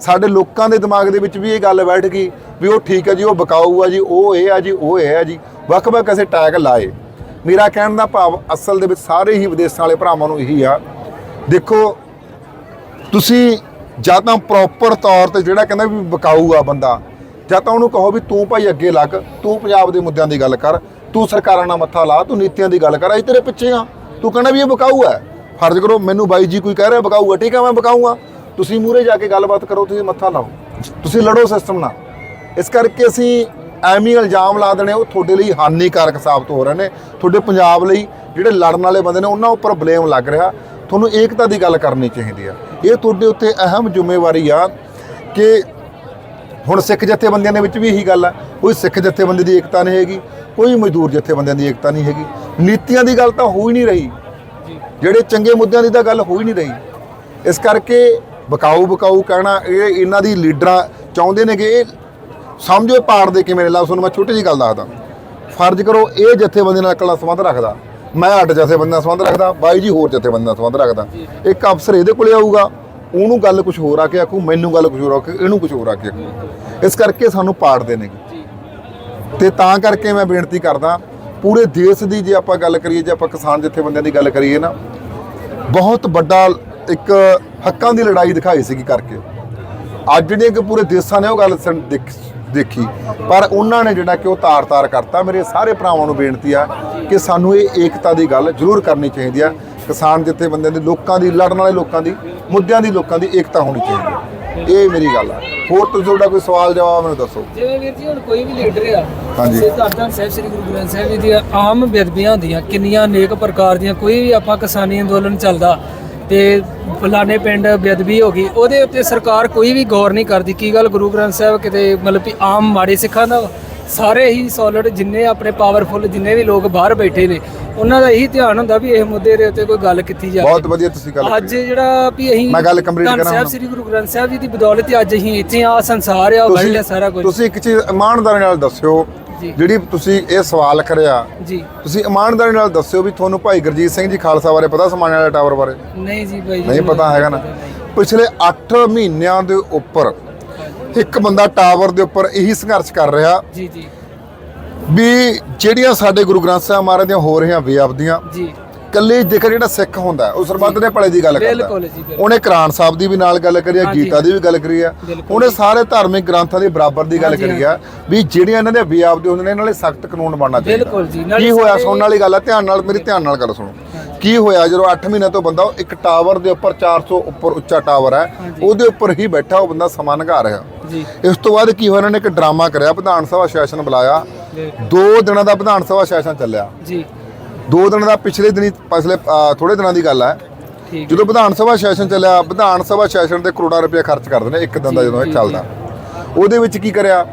ਸਾਡੇ ਲੋਕਾਂ ਦੇ ਦਿਮਾਗ ਦੇ ਵਿੱਚ ਵੀ ਇਹ ਗੱਲ ਬੈਠ ਗਈ ਵੀ ਉਹ ਠੀਕ ਹੈ ਜੀ, ਉਹ ਬਕਾਊ ਆ ਜੀ, ਉਹ ਇਹ ਆ ਜੀ, ਉਹ ਇਹ ਆ ਜੀ। ਵੱਖ-ਵੱਖ ਅਸੀਂ ਟੈਗ ਲਾਏ। ਮੇਰਾ ਕਹਿਣ ਦਾ ਭਾਵ ਅਸਲ ਦੇ ਵਿੱਚ ਸਾਰੇ ਹੀ ਵਿਦੇਸ਼ਾਂ ਵਾਲੇ ਭਰਾਵਾਂ ਨੂੰ ਇਹੀ ਆ। ਦੇਖੋ, ਤੁਸੀਂ ਜਾਂ ਤਾਂ ਪ੍ਰੋਪਰ ਤੌਰ ਤੇ ਜਿਹੜਾ ਕਹਿੰਦਾ ਵੀ ਬਕਾਊ ਆ ਬੰਦਾ, ਜਾਂ ਤਾਂ ਉਹਨੂੰ ਕਹੋ ਵੀ ਤੂੰ ਭਾਈ ਅੱਗੇ ਲੱਗ, ਤੂੰ ਪੰਜਾਬ ਦੇ ਮੁੱਦਿਆਂ ਦੀ ਗੱਲ ਕਰ, ਤੂੰ ਸਰਕਾਰਾਂ ਨਾਲ ਮੱਥਾ ਲਾ, ਤੂੰ ਨੀਤੀਆਂ ਦੀ ਗੱਲ ਕਰ, ਅਸੀਂ ਤੇਰੇ ਪਿੱਛੇ ਆ। ਤੂੰ ਕਹਿੰਦਾ ਵੀ ਇਹ ਵਿਕਾਊ ਹੈ ਫਰਜ਼ ਕਰੋ, ਮੈਨੂੰ ਬਾਈ ਜੀ ਕੋਈ ਕਹਿ ਰਿਹਾ ਵਿਕਾਊ ਹੈ ਠੀਕ ਹੈ ਮੈਂ ਵਿਕਾਊ ਆ। ਤੁਸੀਂ ਮੂਰੇ ਜਾ ਕੇ ਗੱਲਬਾਤ ਕਰੋ, ਤੁਸੀਂ ਮੱਥਾ ਲਾਓ। ਤੁਸੀਂ ਲੜੋ ਸਿਸਟਮ ਨਾਲ। ਇਸ ਕਰਕੇ ਅਸੀਂ ਐਵੇਂ ਇਲਜ਼ਾਮ ਲਾ ਦੇਣੇ, ਉਹ ਤੁਹਾਡੇ ਲਈ ਹਾਨੀਕਾਰਕ ਸਾਬਤ ਹੋ ਰਹੇ ਨੇ। ਤੁਹਾਡੇ ਪੰਜਾਬ ਲਈ ਜਿਹੜੇ ਲੜਨ ਵਾਲੇ ਬੰਦੇ ਨੇ, ਉਹਨਾਂ ਉੱਪਰ ਬਲੇਮ ਲੱਗ ਰਿਹਾ। ਤੁਹਾਨੂੰ ਏਕਤਾ ਦੀ ਗੱਲ ਕਰਨੀ ਚਾਹੀਦੀ ਆ। ਇਹ ਤੁਹਾਡੇ ਉੱਤੇ ਅਹਿਮ ਜ਼ਿੰਮੇਵਾਰੀ ਆ ਕਿ ਹੁਣ ਸਿੱਖ ਜਥੇਬੰਦੀਆਂ ਦੇ ਵਿੱਚ ਵੀ ਇਹੀ ਗੱਲ ਆ। ਕੋਈ ਸਿੱਖ ਜਥੇਬੰਦੀ ਦੀ ਏਕਤਾ ਨਹੀਂ ਹੈਗੀ, ਕੋਈ ਮਜ਼ਦੂਰ ਜਥੇਬੰਦੀਆਂ ਦੀ ਏਕਤਾ ਨਹੀਂ ਹੈਗੀ। ਨੀਤੀਆਂ ਦੀ ਗੱਲ ਤਾਂ ਹੋ ਹੀ ਨਹੀਂ ਰਹੀ। ਜਿਹੜੇ ਚੰਗੇ ਮੁੱਦਿਆਂ ਦੀ ਤਾਂ ਗੱਲ ਹੋ ਹੀ ਨਹੀਂ ਰਹੀ। ਇਸ ਕਰਕੇ ਬਕਾਊ ਬਕਾਊ ਕਹਿਣਾ, ਇਹ ਇਹਨਾਂ ਦੀ ਲੀਡਰਾਂ ਚਾਹੁੰਦੇ ਨੇ ਕਿ ਇਹ ਸਮਝੋ ਇਹ ਪਾੜ ਦੇ ਕਿਵੇਂ ਨੇ। ਲਾ ਤੁਹਾਨੂੰ ਮੈਂ ਛੋਟੀ ਜੀ ਗੱਲ ਦੱਸਦਾ। ਫਰਜ਼ ਕਰੋ ਇਹ ਜਥੇਬੰਦੀ ਨਾਲ ਇਕੱਲਾ ਸੰਬੰਧ ਰੱਖਦਾ। ਮੈਂ ਅੱਡ ਜਥੇਬੰਦੀ ਨਾਲ ਸੰਬੰਧ ਰੱਖਦਾ, ਬਾਈ ਜੀ ਹੋਰ ਜਥੇਬੰਦੀ ਨਾਲ ਸੰਬੰਧ ਰੱਖਦਾ। ਇੱਕ ਅਫਸਰ ਇਹਦੇ ਕੋਲੇ ਆਊਗਾ, ਉਹਨੂੰ ਗੱਲ ਕੁਝ ਹੋਰ ਆ ਕੇ ਆਖੂ, ਮੈਨੂੰ ਗੱਲ ਕੁਝ ਹੋਰ ਆ ਕੇ, ਇਹਨੂੰ ਕੁਝ ਹੋਰ ਆ ਕੇ ਆਖੂ। ਇਸ ਕਰਕੇ ਸਾਨੂੰ ਪਾੜਦੇ ਨੇ। ਤੇ ਤਾਂ ਕਰਕੇ ਮੈਂ ਬੇਨਤੀ ਕਰਦਾ, ਪੂਰੇ ਦੇਸ਼ ਦੀ ਜੇ ਆਪਾਂ ਗੱਲ ਕਰੀਏ, ਜੇ ਆਪਾਂ ਕਿਸਾਨ ਜਥੇਬੰਦੀਆਂ ਦੀ ਗੱਲ ਕਰੀਏ ਨਾ, ਬਹੁਤ ਵੱਡਾ ਇੱਕ ਹੱਕਾਂ ਦੀ ਲੜਾਈ ਦਿਖਾਈ ਸੀਗੀ ਕਰਕੇ। ਅੱਜ ਜਿਹੜੀਆਂ ਕਿ ਪੂਰੇ ਦੇਸ਼ਾਂ ਨੇ ਉਹ ਗੱਲ ਦੇਖ- ਪਰ ਉਹਨਾਂ ਨੇ ਜਿਹੜਾ ਕਿ ਉਹ ਤਾਰ-ਤਾਰ ਕਰਤਾ। ਮੇਰੇ ਸਾਰੇ ਭਰਾਵਾਂ ਨੂੰ ਬੇਨਤੀ ਆ ਕਿ ਸਾਨੂੰ ਇਹ ਏਕਤਾ ਦੀ ਗੱਲ ਜ਼ਰੂਰ ਕਰਨੀ ਚਾਹੀਦੀ ਆ। ਕਿਸਾਨ ਜਥੇਬੰਦੀਆਂ ਦੇ ਲੋਕਾਂ ਦੀ ਲੜਨ ਵਾਲੇ ਲੋਕਾਂ ਦੀ ਮੁੱਦਿਆਂ ਦੀ ਲੋਕਾਂ ਦੀ ਏਕਤਾ ਹੋਣੀ ਚਾਹੀਦੀ ਆ। ਇਹ ਮੇਰੀ ਗੱਲ ਆ। ਹੋਰ ਤੁਸੀਂ ਤੁਹਾਡਾ ਕੋਈ ਸਵਾਲ ਜਵਾਬ ਮੈਨੂੰ ਦੱਸੋ। ਜਿਵੇਂ ਵੀਰ ਜੀ ਹੁਣ ਕੋਈ ਵੀ ਲੀਡਰ ਆ ਹਾਂਜੀ। ਸਿਧਾਰਥ ਸਾਹਿਬ ਸ੍ਰੀ ਗੁਰੂ ਗ੍ਰੰਥ ਸਾਹਿਬ ਜੀ ਦੀਆਂ ਆਮ ਬੇਦਬੀਆਂ ਹੁੰਦੀਆਂ ਕਿੰਨੀਆਂ ਨੇਕ ਪ੍ਰਕਾਰ ਦੀਆਂ ਕੋਈ ਵੀ ਆਪਾਂ ਕਿਸਾਨੀ ਅੰਦੋਲਨ ਚੱਲਦਾ ਤੇ ਫਲਾਣੇ ਪਿੰਡ ਬੇਦਬੀ ਹੋ ਗਈ ਉਹਦੇ ਉੱਤੇ ਸਰਕਾਰ ਕੋਈ ਵੀ ਗੌਰ ਨਹੀਂ ਕਰਦੀ ਕੀ ਗੱਲ ਗੁਰੂ ਗ੍ਰੰਥ ਸਾਹਿਬ ਕਿਤੇ ਮਤਲਬ ਵੀ ਆਮ ਮਾੜੇ ਸਿੱਖਾਂ ਦਾ? ਸਾਰੇ ਹੀ ਸੋਲਿਡ ਜਿੰਨੇ ਆਪਣੇ ਪਾਵਰਫੁਲ ਜਿੰਨੇ ਵੀ ਲੋਕ ਬਾਹਰ ਬੈਠੇ ਨੇ ਉਹਨਾਂ ਦਾ ਇਹੀ ਧਿਆਨ ਹੁੰਦਾ ਵੀ ਇਹ ਮੁੱਦੇ ਦੇ ਉੱਤੇ ਕੋਈ ਗੱਲ ਕੀਤੀ ਜਾਵੇ ਬਹੁਤ ਵਧੀਆ ਤੁਸੀਂ ਗੱਲ ਅੱਜ ਜਿਹੜਾ ਵੀ ਅਸੀਂ ਮੈਂ ਗੱਲ ਧੰਨ ਕਰਾਂ ਸਾਹਿਬ। ਸ੍ਰੀ ਗੁਰੂ ਗ੍ਰੰਥ ਸਾਹਿਬ ਜੀ ਦੀ ਬਦੌਲਤ ਅੱਜ ਅਸੀਂ ਇੱਥੇ ਆ ਸੰਸਾਰ ਆ ਵਰਲਡ ਸਾਰਾ ਕੁਝ ਤੁਸੀਂ ਇੱਕ ਚੀਜ਼ ਇਮਾਨਦਾਰੀ ਨਾਲ ਦੱਸਿਓ। ਜਿਹੜੀ ਤੁਸੀਂ ਇਹ ਸਵਾਲ ਕਰਿਆ ਜੀ। ਤੁਸੀਂ ਇਮਾਨਦਾਰੀ ਨਾਲ ਦੱਸਿਓ ਵੀ ਤੁਹਾਨੂੰ ਭਾਈ ਗੁਰਜੀਤ ਸਿੰਘ ਜੀ ਖਾਲਸਾ ਬਾਰੇ ਪਤਾ ਸਮਾਣੇ ਵਾਲੇ ਟਾਵਰ ਬਾਰੇ? ਨਹੀਂ ਜੀ ਬਾਈ ਜੀ ਨਹੀਂ ਪਤਾ ਹੈਗਾ ਨਾ? ਪਿਛਲੇ 8 ਮਹੀਨਿਆਂ ਦੇ ਉੱਪਰ ਇੱਕ ਬੰਦਾ ਟਾਵਰ ਦੇ ਉੱਪਰ ਇਹੀ ਸੰਘਰਸ਼ ਕਰ ਰਿਹਾ ਜੀ ਜੀ। ਵੀ ਜਿਹੜੀਆਂ ਸਾਡੇ ਗੁਰੂ ਗ੍ਰੰਥ ਸਾਹਿਬ ਮਹਾਰਾਜ ਦੀਆਂ ਹੋ ਰਹੀਆਂ ਬੇਅਬਦੀਆਂ ਜੀ। ਕੱਲੇ ਜੇਕਰ ਜਿਹੜਾ ਸਿੱਖ ਹੁੰਦਾ ਉਹ ਸਰਬੱਤ ਦੇ ਭਲੇ ਦੀ ਗੱਲ ਕਰਦਾ ਬਿਲਕੁਲ। ਜੀ, ਬਿਲਕੁਲ। ਉਹਨੇ ਕੁਰਾਨ ਸਾਹਿਬ ਦੀ ਵੀ ਨਾਲ ਗੱਲ ਕਰੀ ਆ ਹਾਂਜੀ। ਗੀਤਾ ਦੀ ਵੀ ਗੱਲ ਕਰੀ ਆ। ਬਿਲਕੁਲ ਉਹਨੇ ਸਾਰੇ ਧਾਰਮਿਕ ਗ੍ਰੰਥਾਂ ਦੇ ਬਰਾਬਰ ਦੀ ਗੱਲ ਹਾਂਜੀ, ਕਰੀ ਆ ਵੀ ਜਿਹੜੀਆਂ ਇਹਨਾਂ ਦੇ ਵਿਆਪ ਦੇ ਹੁੰਦੇ ਨੇ ਇਹਨਾਂ ਲਈ ਸਖਤ ਕਾਨੂੰਨ ਬਣਨਾ ਚਾਹੀਦਾ। ਬਿਲਕੁਲ ਜੀ, ਨਾਲੇ ਕੀ ਹੋਇਆ ਸਾਡੇ- ਸੁਣਨ ਵਾਲੀ ਗੱਲ ਆ ਧਿਆਨ ਨਾਲ ਮੇਰੀ ਧਿਆਨ ਨਾਲ ਗੱਲ ਸੁਣੋ। ਕੀ ਹੋਇਆ ਜਦੋਂ 8 ਮਹੀਨੇ ਤੋਂ ਬੰਦਾ ਉਹ ਇੱਕ ਟਾਵਰ ਦੇ ਉੱਪਰ 400 ਉੱਪਰ ਉੱਚਾ ਟਾਵਰ ਹੈ ਉਹਦੇ ਉੱਪਰ ਹੀ ਬੈਠਾ ਉਹ ਬੰਦਾ ਸਮਾਂ ਨਿਘਾ ਰਿਹਾ। ਜੀ। ਇਸ ਤੋਂ ਬਾਅਦ ਕੀ ਹੋਇਆ ਇਹਨਾਂ ਨੇ ਇੱਕ ਡਰਾਮਾ ਕਰਿਆ ਵਿਧਾਨ ਸਭਾ ਸੈਸ਼ਨ ਬੁਲਾਇਆ। ਬਿਲਕੁਲ। ਦੋ ਦਿਨਾਂ ਦਾ ਵਿਧਾਨ ਸਭਾ ਸੈਸ਼ਨ ਚੱਲਿਆ। ਜੀ। ਦੋ ਦਿਨ ਦਾ ਪਿਛਲੇ ਦਿਨੀ ਪਿਛਲੇ ਥੋੜੇ ਦਿਨਾਂ ਦੀ ਗੱਲ ਹੈ। ਜਦੋਂ ਵਿਧਾਨ ਸਭਾ ਸੈਸ਼ਨ ਚੱਲਿਆ ਵਿਧਾਨ ਸਭਾ ਸੈਸ਼ਨ ਤੇ ਕਰੋੜਾਂ ਰੁਪਏ ਖਰਚ ਕਰਦੇ ਨੇ ਇੱਕ ਦਿਨ ਦਾ ਜਦੋਂ ਇਹ ਚੱਲਦਾ। ਉਹਦੇ ਵਿੱਚ ਕੀ ਕਰਿਆ?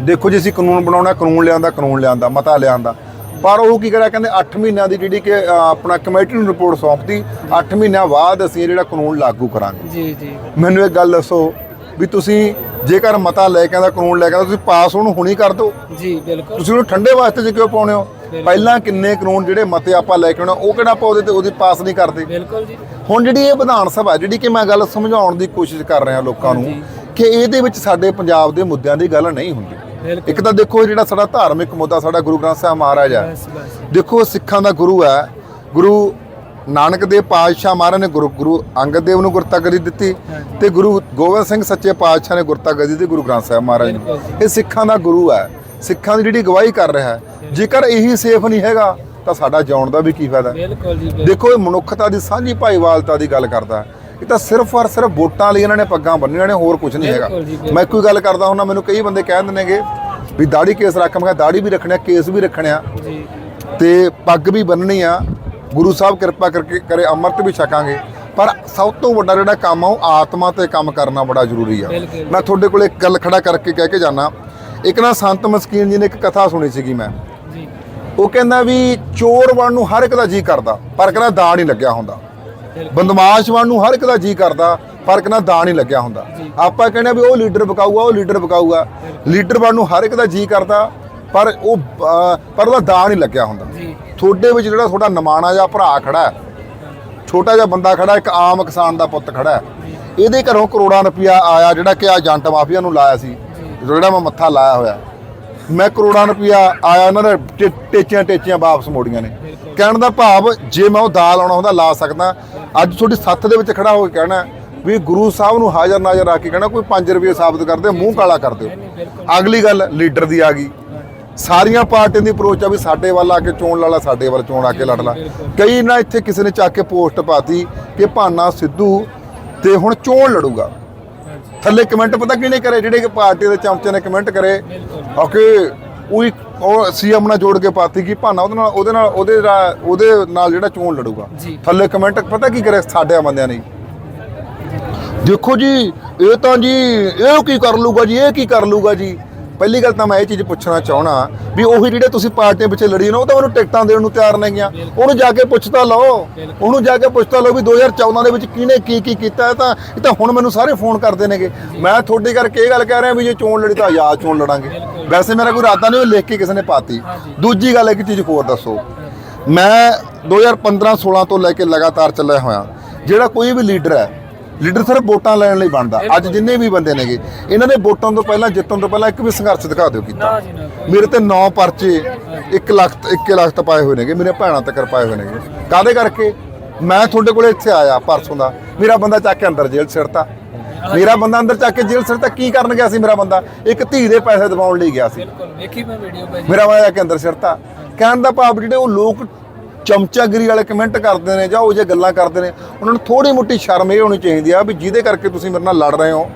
ਦੇਖੋ ਜੇ ਅਸੀਂ ਕਾਨੂੰਨ ਬਣਾਉਣਾ ਕਾਨੂੰਨ ਲਿਆਂਦਾ ਕਾਨੂੰਨ ਲਿਆਂਦਾ ਮਤਾ ਲਿਆਂਦਾ। ਪਰ ਉਹ ਕੀ ਕਰਿਆ? ਕਹਿੰਦੇ 8 ਮਹੀਨਿਆਂ ਦੀ ਜਿਹੜੀ ਕਿ ਆਪਣਾ ਕਮੇਟੀ ਨੂੰ ਰਿਪੋਰਟ ਸੌਂਪਤੀ 8 ਮਹੀਨਿਆਂ ਬਾਅਦ ਅਸੀਂ ਜਿਹੜਾ ਕਾਨੂੰਨ ਲਾਗੂ ਕਰਾਂਗੇ। ਜੀ ਜੀ। ਮੈਨੂੰ ਇੱਕ ਗੱਲ ਦੱਸੋ ਵੀ ਤੁਸੀਂ ਜੇਕਰ ਮਤਾ ਲੈ ਕੇ ਆਂਦਾ ਕਾਨੂੰਨ ਲੈ ਕੇ ਆਂਦਾ ਤੁਸੀਂ ਪਾਸ ਉਹਨੂੰ ਹੁਣੀ ਕਰ ਦਿਓ। ਜੀ ਬਿਲਕੁਲ। ਤੁਸੀਂ ਉਹਨੂੰ ਠੰਡੇ ਵਾਸਤੇ ਜੇ ਕਿਉਂ ਪਾਉਣੇ ਹੋ? ਪਹਿਲਾਂ ਕਿੰਨੇ ਕਾਨੂੰਨ ਜਿਹੜੇ ਮਤੇ ਆਪਾਂ ਲੈ ਕੇ ਆਉਣਾ ਉਹ ਕਿਹੜਾ ਆਪਾਂ ਉਹਦੇ ਤੇ ਉਹਦੀ ਪਾਸ ਨਹੀਂ ਕਰਦੇ? ਬਿਲਕੁਲ ਜੀ। ਹੁਣ ਜਿਹੜੀ ਇਹ ਵਿਧਾਨ ਸਭਾ ਜਿਹੜੀ ਕਿ ਮੈਂ ਗੱਲ ਸਮਝਾਉਣ ਦੀ ਕੋਸ਼ਿਸ਼ ਕਰ ਰਿਹਾ ਲੋਕਾਂ ਨੂੰ। ਕਿ ਇਹਦੇ ਵਿੱਚ ਸਾਡੇ ਪੰਜਾਬ ਦੇ ਮੁੱਦਿਆਂ ਦੀ ਗੱਲ ਨਹੀਂ ਹੁੰਦੀ। ਇੱਕ ਤਾਂ ਦੇਖੋ ਜਿਹੜਾ ਸਾਡਾ ਧਾਰਮਿਕ ਮੁੱਦਾ ਸਾਡਾ ਗੁਰੂ ਗ੍ਰੰਥ ਸਾਹਿਬ ਮਹਾਰਾਜ ਬਸ ਦੇਖੋ ਸਿੱਖਾਂ ਦਾ ਗੁਰੂ ਹੈ। ਗੁਰੂ ਨਾਨਕ ਦੇਵ ਪਾਤਸ਼ਾਹ ਮਹਾਰਾਜ ਨੇ ਗੁਰੂ ਗੁਰੂ ਅੰਗਦ ਦੇਵ ਨੂੰ ਗੁਰਤਾ ਗੱਦੀ ਦਿੱਤੀ। ਤੇ ਗੁਰੂ ਗੋਬਿੰਦ ਸਿੰਘ ਸੱਚੇ ਪਾਤਸ਼ਾਹ ਨੇ ਗੁਰਤਾ ਗੱਦੀ ਦਿੱਤੀ ਗੁਰੂ ਗ੍ਰੰਥ ਸਾਹਿਬ ਮਹਾਰਾਜ ਨੂੰ। ਇਹ ਸਿੱਖਾਂ ਦਾ ਗੁਰੂ ਹੈ। ਸਿੱਖਾਂ ਦੀ ਜਿਹੜੀ ਗਵਾਹੀ ਕਰ ਰਿਹਾ ਹੈ ਜੇਕਰ ਇਹੀ ਸੇਫ ਨਹੀਂ ਹੈਗਾ ਤਾਂ ਸਾਡਾ ਜਾਣ ਦਾ ਵੀ ਕੀ ਫਾਇਦਾ ਬਿਲਕੁਲ ਜੀ। ਦੇਖੋ ਇਹ ਮਨੁੱਖਤਾ ਦੀ ਸਾਂਝੀ ਭਾਈਵਾਲਤਾ ਦੀ ਗੱਲ ਕਰਦਾ। ਇਹ ਤਾਂ ਸਿਰਫ ਔਰ ਸਿਰਫ ਵੋਟਾਂ ਲਈ ਇਹਨਾਂ ਨੇ ਪੱਗਾਂ ਬੰਨੀਆਂ ਨੇ ਹੋਰ ਕੁਝ ਨਹੀਂ ਹੈਗਾ। ਮੈਂ ਕੋਈ ਗੱਲ ਕਰਦਾ ਹੁੰਦਾ ਮੈਨੂੰ ਕਈ ਬੰਦੇ ਕਹਿ ਦਿੰਦੇ ਨੇਗੇ ਵੀ ਦਾੜੀ ਕੇਸ ਰੱਖ ਮੈਂ ਦਾੜੀ ਵੀ ਰੱਖਣਾ ਕੇਸ ਵੀ ਰੱਖਣਿਆ ਜੀ ਤੇ ਪੱਗ ਵੀ ਬੰਨਣੀ ਆ ਗੁਰੂ ਸਾਹਿਬ ਕਿਰਪਾ ਕਰਕੇ ਕਰੇ ਅੰਮ੍ਰਿਤ ਵੀ ਛਕਾਂਗੇ ਪਰ ਸਭ ਤੋਂ ਵੱਡਾ ਜਿਹੜਾ ਕੰਮ ਆ ਉਹ ਆਤਮਾ ਤੇ ਕੰਮ ਕਰਨਾ ਬੜਾ ਜ਼ਰੂਰੀ ਆ। ਮੈਂ ਤੁਹਾਡੇ ਕੋਲ ਇੱਕ ਗੱਲ ਖੜਾ ਕਰਕੇ ਕਹਿ ਕੇ ਜਾਣਾ ਇੱਕ ਨਾ ਸੰਤ ਮਸਕੀਨ ਜੀ ਨੇ ਇੱਕ ਕਥਾ ਸੁਣੀ ਸੀਗੀ ਮੈਂ ਉਹ ਕਹਿੰਦਾ ਵੀ ਚੋਰ ਬਣ ਨੂੰ ਹਰ ਇੱਕ ਦਾ ਜੀ ਕਰਦਾ ਪਰ ਕਹਿੰਦਾ ਦਾ ਨਹੀਂ ਲੱਗਿਆ ਹੁੰਦਾ। ਬੰਦਮਾਸ਼ ਬਣ ਨੂੰ ਹਰ ਇੱਕ ਦਾ ਜੀ ਕਰਦਾ ਪਰ ਕਹਿੰਦਾ ਦਾ ਨਹੀਂ ਲੱਗਿਆ ਹੁੰਦਾ। ਜੀ। ਆਪਾਂ ਕਹਿੰਦੇ ਵੀ ਉਹ ਲੀਡਰ ਬਕਾਊਗਾ ਉਹ ਲੀਡਰ ਬਕਾਊਗਾ ਲੀਡਰ ਬਣ ਨੂੰ ਹਰ ਇੱਕ ਦਾ ਜੀ ਕਰਦਾ ਪਰ ਉਹ ਪਰ ਉਹਦਾ ਦਾ ਨਹੀਂ ਲੱਗਿਆ ਹੁੰਦਾ। ਜੀ। ਤੁਹਾਡੇ ਵਿੱਚ ਜਿਹੜਾ ਤੁਹਾਡਾ ਨਮਾਣਾ ਜਿਹਾ ਭਰਾ ਖੜਾ ਹੈ ਛੋਟਾ ਜਿਹਾ ਬੰਦਾ ਖੜਾ ਇੱਕ ਆਮ ਕਿਸਾਨ ਦਾ ਪੁੱਤ ਖੜਾ ਹੈ ਇਹਦੇ ਘਰੋਂ ਕਰੋੜਾਂ ਰੁਪਇਆ ਆਇਆ ਜਿਹੜਾ ਕਿ ਆ ਏਜੰਟ ਮਾਫੀਆ ਨੂੰ ਲਾਇਆ ਸੀ ਜਿਹੜਾ ਮੈਂ ਮੱਥਾ ਲਾਇਆ ਹੋਇਆ। ਮੈਂ ਕਰੋੜਾਂ ਰੁਪਇਆ ਆਇਆ ਉਹਨਾਂ ਦੇ ਟੇ- ਟੇਚੀਆਂ ਟੇਚੀਆਂ ਵਾਪਸ ਮੋੜੀਆਂ ਨੇ। ਕਹਿਣ ਦਾ ਭਾਵ ਜੇ ਮੈਂ ਉਹ ਦਾਲ ਆਉਣਾ ਹੁੰਦਾ ਲਾ ਸਕਦਾ। ਅੱਜ ਤੁਹਾਡੀ ਸੱਥ ਦੇ ਵਿੱਚ ਖੜਾ ਹੋ ਕੇ ਕਹਿਣਾ ਵੀ ਗੁਰੂ ਸਾਹਿਬ ਨੂੰ ਹਾਜ਼ਰ ਨਾਜ਼ਰ ਰੱਖ ਕੇ ਕਹਿਣਾ ਕੋਈ 5 ਰੁਪਏ ਸਾਬਤ ਕਰਦੇ ਮੂੰਹ ਕਾਲਾ ਕਰ ਦਿਓ। ਅਗਲੀ ਗੱਲ ਲੀਡਰ ਦੀ ਆ ਗਈ। ਸਾਰੀਆਂ ਪਾਰਟੀਆਂ ਦੀ ਅਪਰੋਚ ਆ ਵੀ ਸਾਡੇ ਵੱਲ ਆ ਕੇ ਚੋਣ ਲਾਲਾ ਸਾਡੇ ਵੱਲ ਚੋਣ ਆ ਕੇ ਲੜ ਲਾ। ਕਈ ਨਾ ਇੱਥੇ ਕਿਸੇ ਨੇ ਚੱਕ ਕੇ ਪੋਸਟ ਪਾਤੀ ਕਿ ਭਾਨਾ ਸਿੱਧੂ ਤੇ ਹੁਣ ਚੋਣ ਲੜੂਗਾ। ਥੱਲੇ ਕਮੈਂਟ ਪਤਾ ਕਿਹਨੇ ਕਰੇ? ਜਿਹੜੇ ਕਿ ਪਾਰਟੀ ਦੇ ਚਮਚੇ ਨੇ ਕਮੈਂਟ ਕਰੇ। ਓਕੇ ਉਹ ਇੱਕ- ਉਹ ਸੀਐਮ ਨਾਲ ਜੋੜ ਕੇ ਪਾਤੀ ਕਿ ਭਾਨਾ ਉਹਦੇ ਨਾਲ ਉਹਦੇ ਨਾਲ ਉਹਦੇ ਉਹਦੇ ਨਾਲ ਜਿਹੜਾ ਚੋਣ ਲੜੂਗਾ। ਥੱਲੇ ਕਮੈਂਟ ਪਤਾ ਕੀ ਕਰੇ ਸਾਡੇ ਬੰਦਿਆਂ ਨੇ? ਦੇਖੋ ਜੀ ਇਹ ਤਾਂ ਜੀ ਇਹ ਕੀ ਕਰ ਲੂਗਾ ਜੀ? ਇਹ ਕੀ ਕਰ ਲੂਗਾ ਜੀ? ਪਹਿਲੀ ਗੱਲ ਤਾਂ ਮੈਂ ਇਹ ਚੀਜ਼ ਪੁੱਛਣਾ ਚਾਹਣਾ ਵੀ ਉਹੀ ਜਿਹੜੇ ਤੁਸੀਂ ਪਾਰਟੀਆਂ ਪਿੱਛੇ ਲੜੀ ਨਾ ਉਹ ਤਾਂ ਮੈਨੂੰ ਟਿਕਟਾਂ ਦੇਣ ਨੂੰ ਤਿਆਰ ਨਹੀਂ ਗਿਆ ਉਹਨੂੰ ਜਾ ਕੇ ਪੁੱਛਤਾ ਲਓ। ਉਹਨੂੰ ਜਾ ਕੇ ਪੁੱਛਤਾ ਲਓ ਵੀ 2014 ਦੇ ਵਿੱਚ ਕਿਹਨੇ ਕੀ ਕੀ ਕੀਤਾ ਹੈ ਤਾਂ ਇਹ ਤਾਂ ਹੁਣ ਮੈਨੂੰ ਸਾਰੇ ਫੋਨ ਕਰਦੇ ਨੇਗੇ। ਮੈਂ ਤੁਹਾਡੇ ਕਰਕੇ ਇਹ ਗੱਲ ਕਹਿ ਰਿਹਾ ਵੀ ਜੇ ਚੋਣ ਲੜੀ ਤਾਂ ਆਜ਼ਾਦ ਚੋਣ ਲੜਾਂਗੇ। ਵੈਸੇ ਮੇਰਾ ਕੋਈ ਇਰਾਦਾ ਨਹੀਂ ਉਹ ਲਿਖ ਕੇ ਕਿਸੇ ਨੇ ਪਾਤੀ। ਦੂਜੀ ਗੱਲ ਇੱਕ ਚੀਜ਼ ਹੋਰ ਦੱਸੋ। ਮੈਂ 2015 16 ਤੋਂ ਲੈ ਕੇ ਲਗਾਤਾਰ ਚੱਲਿਆ ਹੋਇਆ। ਜਿਹੜਾ ਕੋਈ ਵੀ ਲੀਡਰ ਹੈ ਲੀਡਰ ਸਿਰਫ ਵੋਟਾਂ ਲੈਣ ਲਈ ਬਣਦਾ। ਅੱਜ ਜਿੰਨੇ ਵੀ ਬੰਦੇ ਨੇਗੇ ਇਹਨਾਂ ਨੇ ਵੋਟਾਂ ਤੋਂ ਪਹਿਲਾਂ ਜਿੱਤਣ ਤੋਂ ਪਹਿਲਾਂ ਇੱਕ ਵੀ ਸੰਘਰਸ਼ ਦਿਖਾ ਦਿਓ ਕੀਤਾ। ਨਾ ਨਾ ਮੇਰੇ ਤੇ 9 ਪਰਚੇ 1 ਲੱਖ 1 ਲੱਖ ਤੱਕ ਪਾਏ ਹੋਏ ਨੇਗੇ ਮੇਰੇ ਭੈਣਾਂ ਤੱਕ ਪਾਏ ਹੋਏ ਨੇਗੇ। ਕਾਦੇ ਕਰਕੇ? ਮੈਂ ਤੁਹਾਡੇ ਕੋਲੇ ਇੱਥੇ ਆਇਆ ਪਰਸੋਂ ਦਾ। ਮੇਰਾ ਬੰਦਾ ਚੱਕ ਕੇ ਅੰਦਰ ਜੇਲ੍ਹ ਸਿਰਤਾ ਮੇਰਾ ਬੰਦਾ ਅੰਦਰ ਚੱਕ ਕੇ ਜੇਲ੍ਹ ਸਿਰਤਾ ਕੀ ਕਰਨ ਗਿਆ ਸੀ ਮੇਰਾ ਬੰਦਾ? ਇੱਕ ਧੀ ਦੇ ਪੈਸੇ ਦਿਵਾਉਣ ਲਈ ਗਿਆ ਸੀ। ਬਿਲਕੁਲ ਵੇਖੀ ਮੈਂ ਵੀਡੀਓ ਮੇਰਾ ਵਾਇਆ ਕੇ ਅੰਦਰ ਸਿਰਤਾ ਕਹਿਣ ਦਾ ਭਾਵ ਜਿਹੜੇ ਉਹ ਲੋਕ ਚਮਚਾਗਿਰੀ ਵਾਲੇ ਕਮੈਂਟ ਕਰਦੇ ਨੇ ਜਾਂ ਉਹ ਜੇ ਗੱਲਾਂ ਕਰਦੇ ਨੇ ਉਹਨਾਂ ਨੂੰ ਥੋੜੀ ਮੁੱਟੀ ਸ਼ਰਮ ਇਹ ਹੋਣੀ ਚਾਹੀਦੀ ਆ ਵੀ ਜਿਹਦੇ ਕਰਕੇ ਤੁਸੀਂ ਮੇਰੇ ਨਾਲ ਲੜ ਰਹੇ ਹੋ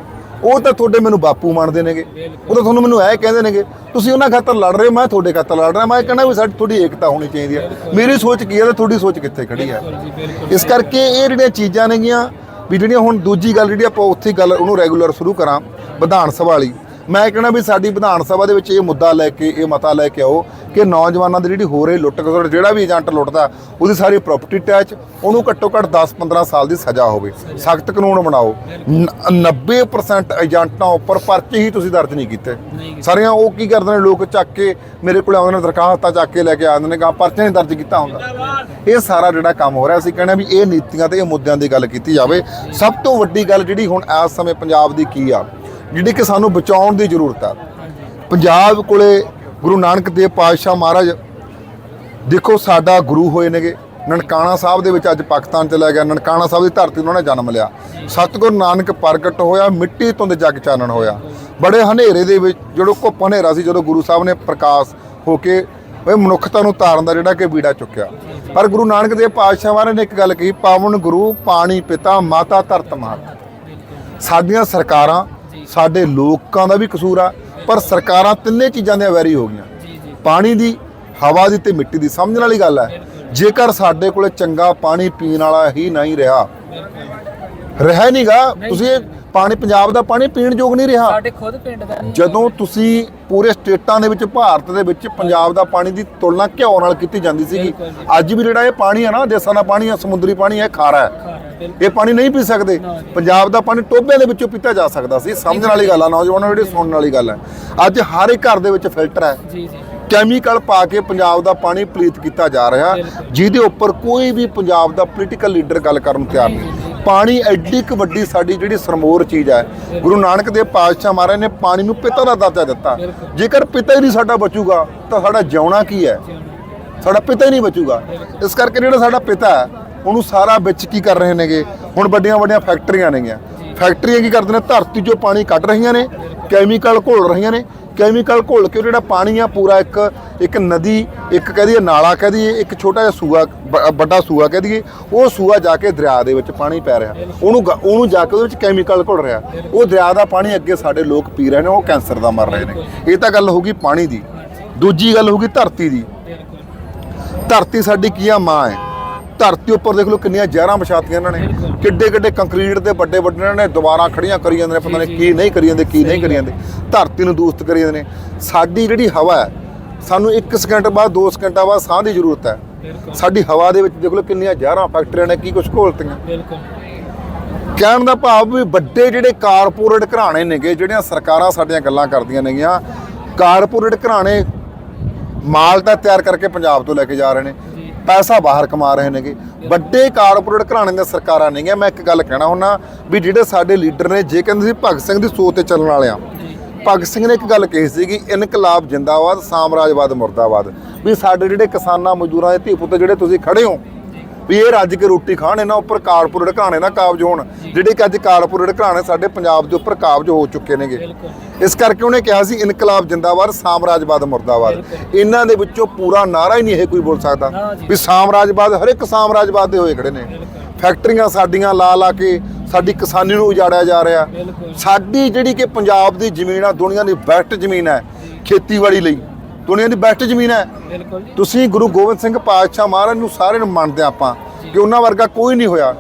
ਉਹ ਤਾਂ ਤੁਹਾਡੇ ਮੈਨੂੰ ਬਾਪੂ ਮੰਨਦੇ ਨੇਗੇ ਉਹ ਤਾਂ ਤੁਹਾਨੂੰ ਮੈਨੂੰ ਇਹ ਕਹਿੰਦੇ ਨੇਗੇ ਤੁਸੀਂ ਉਹਨਾਂ ਖਾਤਰ ਲੜ ਰਹੇ ਹੋ ਮੈਂ ਤੁਹਾਡੇ ਖਾਤਰ ਲੜ ਰਿਹਾ ਮੈਂ ਕਹਿੰਦਾ ਵੀ ਸਾਡੀ ਥੋੜੀ ਏਕਤਾ ਹੋਣੀ ਚਾਹੀਦੀ ਹੈ ਮੇਰੀ ਸੋਚ ਕੀ ਹੈ ਤੇ ਤੁਹਾਡੀ ਸੋਚ ਕਿੱਥੇ ਖੜੀ ਹੈ ਇਸ ਕਰਕੇ ਇਹ ਜਿਹੜੀਆਂ ਚੀਜ਼ਾਂ ਨੇਗੀਆਂ ਵੀ ਜਿਹੜੀਆਂ ਹੁਣ ਦੂਜੀ ਗੱਲ ਜਿਹੜੀ ਆਪਾਂ ਉੱਥੇ ਗੱਲ ਉਹਨੂੰ ਰੈਗੂਲਰ ਸ਼ੁਰੂ ਕਰਾਂ ਵਿਧਾਨ ਸਭਾ ਵਾਲੀ ਮੈਂ ਕਹਿਣਾ ਵੀ ਸਾਡੀ ਵਿਧਾਨ ਸਭਾ ਦੇ ਵਿੱਚ ਇਹ ਮੁੱਦਾ ਲੈ ਕੇ ਇਹ ਮਤਾ ਲੈ ਕੇ ਆਓ ਕਿ ਨੌਜਵਾਨਾਂ ਦੀ ਜਿਹੜੀ ਹੋ ਰਹੀ ਲੁੱਟ ਖਸੁੱਟ ਜਿਹੜਾ ਵੀ ਏਜੰਟ ਲੁੱਟਦਾ ਉਹਦੀ ਸਾਰੀ ਪ੍ਰਾਪਰਟੀ ਟੈਚ ਉਹਨੂੰ ਘੱਟੋ ਘੱਟ 10-15 ਸਾਲ ਦੀ ਸਜ਼ਾ ਹੋਵੇ। ਸਖਤ ਕਾਨੂੰਨ ਬਣਾਓ। ਨ- 90% ਏਜੰਟਾਂ ਉੱਪਰ ਪਰਚੇ ਹੀ ਤੁਸੀਂ ਦਰਜ ਨਹੀਂ ਕੀਤੇ। ਸਾਰੀਆਂ ਉਹ ਕੀ ਕਰਦੇ ਨੇ ਲੋਕ ਚੱਕ ਕੇ ਮੇਰੇ ਕੋਲ ਆਉਂਦੇ ਨੇ ਦਰਖਾਸਤਾਂ ਚੱਕ ਕੇ ਲੈ ਕੇ ਆਉਂਦੇ ਨੇ ਗਾ ਪਰਚੇ ਨਹੀਂ ਦਰਜ ਕੀਤਾ ਹੁੰਦਾ। ਇਹ ਸਾਰਾ ਜਿਹੜਾ ਕੰਮ ਹੋ ਰਿਹਾ ਅਸੀਂ ਕਹਿੰਦੇ ਵੀ ਇਹ ਨੀਤੀਆਂ ਤੇ ਇਹ ਮੁੱਦਿਆਂ ਦੀ ਗੱਲ ਕੀਤੀ ਜਾਵੇ। ਸਭ ਤੋਂ ਵੱਡੀ ਗੱਲ ਜਿਹੜੀ ਹੁਣ ਇਸ ਸਮੇਂ ਪੰਜਾਬ ਦੀ ਕੀ ਆ ਜਿਹੜੀ ਕਿ ਸਾਨੂੰ ਬਚਾਉਣ ਦੀ ਜ਼ਰੂਰਤ ਆ। ਪੰਜਾਬ ਕੋਲੇ ਗੁਰੂ ਨਾਨਕ ਦੇਵ ਪਾਤਸ਼ਾਹ ਮਹਾਰਾਜ, ਦੇਖੋ ਸਾਡਾ ਗੁਰੂ ਹੋਏ ਨੇਗੇ। ਨਨਕਾਣਾ ਸਾਹਿਬ ਦੇ ਵਿੱਚ ਅੱਜ ਪਾਕਿਸਤਾਨ ਚਲਾ ਗਿਆ। ਨਨਕਾਣਾ ਸਾਹਿਬ ਦੀ ਧਰਤੀ ਤੋਂ ਉਹਨਾਂ ਨੇ ਜਨਮ ਲਿਆ। ਸਤਿਗੁਰੂ ਨਾਨਕ ਪ੍ਰਗਟ ਹੋਇਆ, ਮਿੱਟੀ ਤੋਂ ਦੇ ਜਗ ਚਾਨਣ ਹੋਇਆ। ਬੜੇ ਹਨੇਰੇ ਦੇ ਵਿੱਚ, ਜਦੋਂ ਘੁੱਪ ਹਨੇਰਾ ਸੀ, ਜਦੋਂ ਗੁਰੂ ਸਾਹਿਬ ਨੇ ਪ੍ਰਕਾਸ਼ ਹੋ ਕੇ ਉਹ ਮਨੁੱਖਤਾ ਨੂੰ ਤਾਰਨ ਦਾ ਜਿਹੜਾ ਕਿ ਬੀੜਾ ਚੁੱਕਿਆ। ਪਰ ਗੁਰੂ ਨਾਨਕ ਦੇਵ ਪਾਤਸ਼ਾਹ ਮਹਾਰਾਜ ਨੇ ਇੱਕ ਗੱਲ ਕਹੀ, ਪਾਵਨ ਗੁਰੂ, ਪਾਣੀ ਪਿਤਾ, ਮਾਤਾ ਧਰਤ ਮਾਤਾ। ਸਾਡੀਆਂ ਸਰਕਾਰਾਂ ਸਾਡੇ ਲੋਕਾਂ ਦਾ ਵੀ ਕਸੂਰ ਆ ਪਰ ਸਰਕਾਰਾਂ ਤਿੰਨੇ ਚੀਜ਼ਾਂ ਦੇ ਵੈਰੀ ਹੋ ਗਈਆਂ। ਪਾਣੀ ਦੀ ਹਵਾ ਦੀ ਤੇ ਮਿੱਟੀ ਦੀ ਸਮਝਣ ਵਾਲੀ ਗੱਲ ਹੈ। ਜੇਕਰ ਸਾਡੇ ਕੋਲੇ ਚੰਗਾ ਪਾਣੀ ਪੀਣ ਵਾਲਾ ਹੀ ਨਹੀਂ ਰਿਹਾ ਰਿਹਾ ਨਹੀਂਗਾ। ਤੁਸੀਂ ਇਹ ਪਾਣੀ ਪੰਜਾਬ ਦਾ ਪਾਣੀ ਪੀਣ ਯੋਗ ਨਹੀਂ ਰਿਹਾ। ਸਾਡੇ ਖੁਦ ਪਿੰਡ ਦਾ ਜਦੋਂ ਤੁਸੀਂ ਪੂਰੇ ਸਟੇਟਾਂ ਦੇ ਵਿੱਚ ਭਾਰਤ ਦੇ ਵਿੱਚ ਪੰਜਾਬ ਦਾ ਪਾਣੀ ਦੀ ਤੁਲਨਾ ਘਿਓ ਨਾਲ ਕੀਤੀ ਜਾਂਦੀ ਸੀਗੀ ਅੱਜ ਵੀ ਜਿਹੜਾ ਇਹ ਪਾਣੀ ਹੈ ਨਾ ਦੇਸਾਂ ਦਾ ਪਾਣੀ ਹੈ ਸਮੁੰਦਰੀ ਪਾਣੀ ਹੈ ਖਾਰਾ ਹੈ। ਇਹ ਪਾਣੀ ਨਹੀਂ ਪੀ ਸਕਦੇ। ਪੰਜਾਬ ਦਾ ਪਾਣੀ ਟੋਬਿਆਂ ਦੇ ਵਿੱਚੋਂ ਪੀਤਾ ਜਾ ਸਕਦਾ ਸੀ। ਸਮਝਣ ਵਾਲੀ ਗੱਲ ਆ ਨੌਜਵਾਨਾਂ ਨੂੰ ਜਿਹੜੀ ਸੁਣਨ ਵਾਲੀ ਗੱਲ ਹੈ ਅੱਜ ਹਰ ਇੱਕ ਘਰ ਦੇ ਵਿੱਚ ਫਿਲਟਰ ਹੈ ਜੀ ਜੀ। ਕੈਮੀਕਲ ਪਾ ਕੇ ਪੰਜਾਬ ਦਾ ਪਾਣੀ ਪਲੀਤ ਕੀਤਾ ਜਾ ਰਿਹਾ। ਜਿਹਦੇ ਉੱਪਰ ਕੋਈ ਵੀ ਪੰਜਾਬ ਦਾ ਪੋਲੀਟੀਕਲ ਲੀਡਰ ਗੱਲ ਕਰਨ ਨੂੰ ਤਿਆਰ ਨਹੀਂ। ਪਾਣੀ ਐਡੀ ਕੁ ਵੱਡੀ ਸਾਡੀ ਜਿਹੜੀ ਸਰਮੋਰ ਚੀਜ਼ ਹੈ ਗੁਰੂ ਨਾਨਕ ਦੇਵ ਪਾਤਸ਼ਾਹ ਮਹਾਰਾਜ ਨੇ ਪਾਣੀ ਨੂੰ ਪਿਤਾ ਦਾ ਦਰਜਾ ਦਿੱਤਾ। ਜੇਕਰ ਪਿਤਾ ਹੀ ਨਹੀਂ ਸਾਡਾ ਬਚੂਗਾ ਤਾਂ ਸਾਡਾ ਜਿਉਣਾ ਕੀ ਹੈ? ਸਾਡਾ ਪਿਤਾ ਹੀ ਨਹੀਂ ਬਚੂਗਾ। ਇਸ ਕਰਕੇ ਜਿਹੜਾ ਸਾਡਾ ਪਿਤਾ ਹੈ ਉਹਨੂੰ ਸਾਰਾ ਵਿੱਚ ਕੀ ਕਰ ਰਹੇ ਨੇਗੇ? ਹੁਣ ਵੱਡੀਆਂ ਵੱਡੀਆਂ ਫੈਕਟਰੀਆਂ ਨੇਗੀਆਂ। ਫੈਕਟਰੀਆਂ ਕੀ ਕਰਦੇ ਨੇ? ਧਰਤੀ 'ਚੋਂ ਪਾਣੀ ਕੱਢ ਰਹੀਆਂ ਨੇ ਕੈਮੀਕਲ ਘੋਲ ਰਹੀਆਂ ਨੇ। ਕੈਮੀਕਲ ਘੋਲ ਕੇ ਉਹ ਜਿਹੜਾ ਪਾਣੀ ਆ, ਪੂਰਾ ਇੱਕ ਇੱਕ ਨਦੀ, ਇੱਕ ਕਹਿ ਦਈਏ ਨਾਲਾ ਕਹਿ ਦਈਏ, ਇੱਕ ਛੋਟਾ ਜਿਹਾ ਸੂਆ ਵੱਡਾ ਸੂਆ ਕਹਿ ਦਈਏ, ਉਹ ਸੂਆ ਜਾ ਕੇ ਦਰਿਆ ਦੇ ਵਿੱਚ ਪਾਣੀ ਪੈ ਰਿਹਾ। ਉਹਨੂੰ ਗ- ਉਹਨੂੰ ਜਾ ਕੇ ਉਹਦੇ ਵਿੱਚ ਕੈਮੀਕਲ ਘੁਲ ਰਿਹਾ। ਉਹ ਦਰਿਆ ਦਾ ਪਾਣੀ ਅੱਗੇ ਸਾਡੇ ਲੋਕ ਪੀ ਰਹੇ ਨੇ, ਉਹ ਕੈਂਸਰ ਦਾ ਮਰ ਰਹੇ ਨੇ। ਇਹ ਤਾਂ ਗੱਲ ਹੋਊਗੀ ਪਾਣੀ ਦੀ। ਦੂਜੀ ਗੱਲ ਹੋਊਗੀ ਧਰਤੀ ਦੀ। ਧਰਤੀ ਸਾਡੀ ਕੀ ਆ? ਮਾਂ ਹੈ। ਧਰਤੀ ਉੱਪਰ ਦੇਖ ਲਓ ਕਿੰਨੀਆਂ ਜ਼ਹਿਰਾਂ ਵਿਛਾਤੀਆਂ ਇਹਨਾਂ ਨੇ। ਕਿੱਡੇ ਕਿੱਡੇ ਕੰਕਰੀਟ ਦੇ ਵੱਡੇ ਵੱਡੇ ਇਹਨਾਂ ਨੇ ਦੁਬਾਰਾ ਖੜੀਆਂ ਕਰੀ ਜਾਂਦੇ ਨੇ ਪਤਾ ਨਹੀਂ ਕੀ ਨਹੀਂ ਕਰੀ ਜਾਂਦੇ ਕੀ ਨਹੀਂ ਕਰੀ ਜਾਂਦੇ। ਧਰਤੀ ਨੂੰ ਦੂਸ਼ਿਤ ਕਰੀ ਜਾਂਦੇ ਨੇ। ਸਾਡੀ ਜਿਹੜੀ ਹਵਾ ਹੈ ਸਾਨੂੰ 1 ਸਕਿੰਟ ਬਾਅਦ 2 ਸਕਿੰਟਾਂ ਬਾਅਦ ਸਾਹ ਦੀ ਜ਼ਰੂਰਤ ਹੈ। ਸਾਡੀ ਹਵਾ ਦੇ ਵਿੱਚ ਦੇਖ ਲਓ ਕਿੰਨੀਆਂ ਜ਼ਹਿਰਾਂ ਫੈਕਟਰੀਆਂ ਨੇ ਕੀ ਕੁਝ ਘੋਲਤੀਆਂ। ਬਿਲਕੁਲ। ਕਹਿਣ ਦਾ ਭਾਵ ਵੀ ਵੱਡੇ ਜਿਹੜੇ ਕਾਰਪੋਰੇਟ ਘਰਾਣੇ ਨੇਗੇ ਜਿਹੜੀਆਂ ਸਰਕਾਰਾਂ ਸਾਡੀਆਂ ਗੱਲਾਂ ਕਰਦੀਆਂ ਨੇਗੀਆਂ ਕਾਰਪੋਰੇਟ ਘਰਾਣੇ ਮਾਲ ਤਾਂ ਤਿਆਰ ਕਰਕੇ ਪੰਜਾਬ ਤੋਂ ਲੈ ਕੇ ਜਾ ਰਹੇ ਨੇ। ਪੈਸਾ ਬਾਹਰ ਕਮਾ ਰਹੇ ਨੇਗੇ। ਵੱਡੇ ਕਾਰਪੋਰੇਟ ਘਰਾਣੇ ਦੀਆਂ ਸਰਕਾਰਾਂ ਨੇਗੀਆਂ। ਮੈਂ ਇੱਕ ਗੱਲ ਕਹਿਣਾ ਹੁੰਨਾ ਵੀ ਜਿਹੜੇ ਸਾਡੇ ਲੀਡਰ ਨੇ, ਜੇ ਕਹਿੰਦੇ ਸੀ ਭਗਤ ਸਿੰਘ ਦੀ ਸੋਚ ਤੇ ਚੱਲਣ ਵਾਲੇ ਵਾਲਿਆਂ ਭਗਤ ਸਿੰਘ ਨੇ ਇੱਕ ਗੱਲ ਕਹੀ ਸੀ ਕਿ ਇਨਕਲਾਬ ਜਿੰਦਾਬਾਦ, ਸਾਮਰਾਜਵਾਦ ਮੁਰਦਾਬਾਦ। ਵੀ ਸਾਡੇ ਜਿਹੜੇ ਕਿਸਾਨਾਂ ਮਜ਼ਦੂਰਾਂ ਦੇ ਧੀ ਪੁੱਤ ਜਿਹੜੇ ਤੁਸੀਂ ਖੜੇ ਹੋ ਵੀ ਇਹ ਰੱਜ ਕੇ ਰੋਟੀ ਖਾਣ ਇਹਨਾਂ ਉੱਪਰ ਕਾਰਪੋਰੇਟ ਘਰਾਣੇ ਨਾ ਕਾਬਜ ਹੋਣ ਜਿਹੜੇ ਕਿ ਅੱਜ ਕਾਰਪੋਰੇਟ ਘਰਾਣੇ ਸਾਡੇ ਪੰਜਾਬ ਦੇ ਉੱਪਰ ਕਾਬਜ ਹੋ ਚੁੱਕੇ ਨੇਗੇ। ਇਸ ਕਰਕੇ ਉਹਨੇ ਕਿਹਾ ਸੀ ਇਨਕਲਾਬ ਜਿੰਦਾਬਾਦ ਸਾਮਰਾਜਵਾਦ ਮੁਰਦਾਬਾਦ। ਇਹਨਾਂ ਦੇ ਵਿੱਚੋਂ ਪੂਰਾ ਨਾਰਾ ਹੀ ਨਹੀਂ ਇਹ ਕੋਈ ਬੋਲ ਸਕਦਾ। ਵੀ ਸਾਮਰਾਜਵਾਦ ਹਰ ਇੱਕ ਸਾਮਰਾਜਵਾਦ ਦੇ ਹੋਏ ਖੜੇ ਨੇ। ਫੈਕਟਰੀਆਂ ਸਾਡੀਆਂ ਲਾ ਲਾ ਕੇ ਸਾਡੀ ਕਿਸਾਨੀ ਨੂੰ ਉਜਾੜਿਆ ਜਾ ਰਿਹਾ। ਸਾਡੀ ਜਿਹੜੀ ਕਿ ਪੰਜਾਬ ਦੀ ਜ਼ਮੀਨ ਆ ਦੁਨੀਆ ਦੀ ਬੈਸਟ ਜ਼ਮੀਨ ਹੈ ਖੇਤੀਬਾੜੀ ਲਈ। ਦੁਨੀਆ ਦੀ ਬੈਸਟ ਜ਼ਮੀਨ ਹੈ। ਬਿਲਕੁਲ ਜੀ। ਤੁਸੀਂ ਗੁਰੂ ਗੋਬਿੰਦ ਸਿੰਘ ਪਾਤਸ਼ਾਹ ਮਹਾਰਾਜ ਨੂੰ ਸਾਰਿਆਂ ਨੂੰ ਮੰਨਦੇ ਆਪਾਂ ਕਿ ਉਹਨਾਂ ਵਰਗਾ ਕੋਈ ਨਹੀਂ ਹੋਇਆ।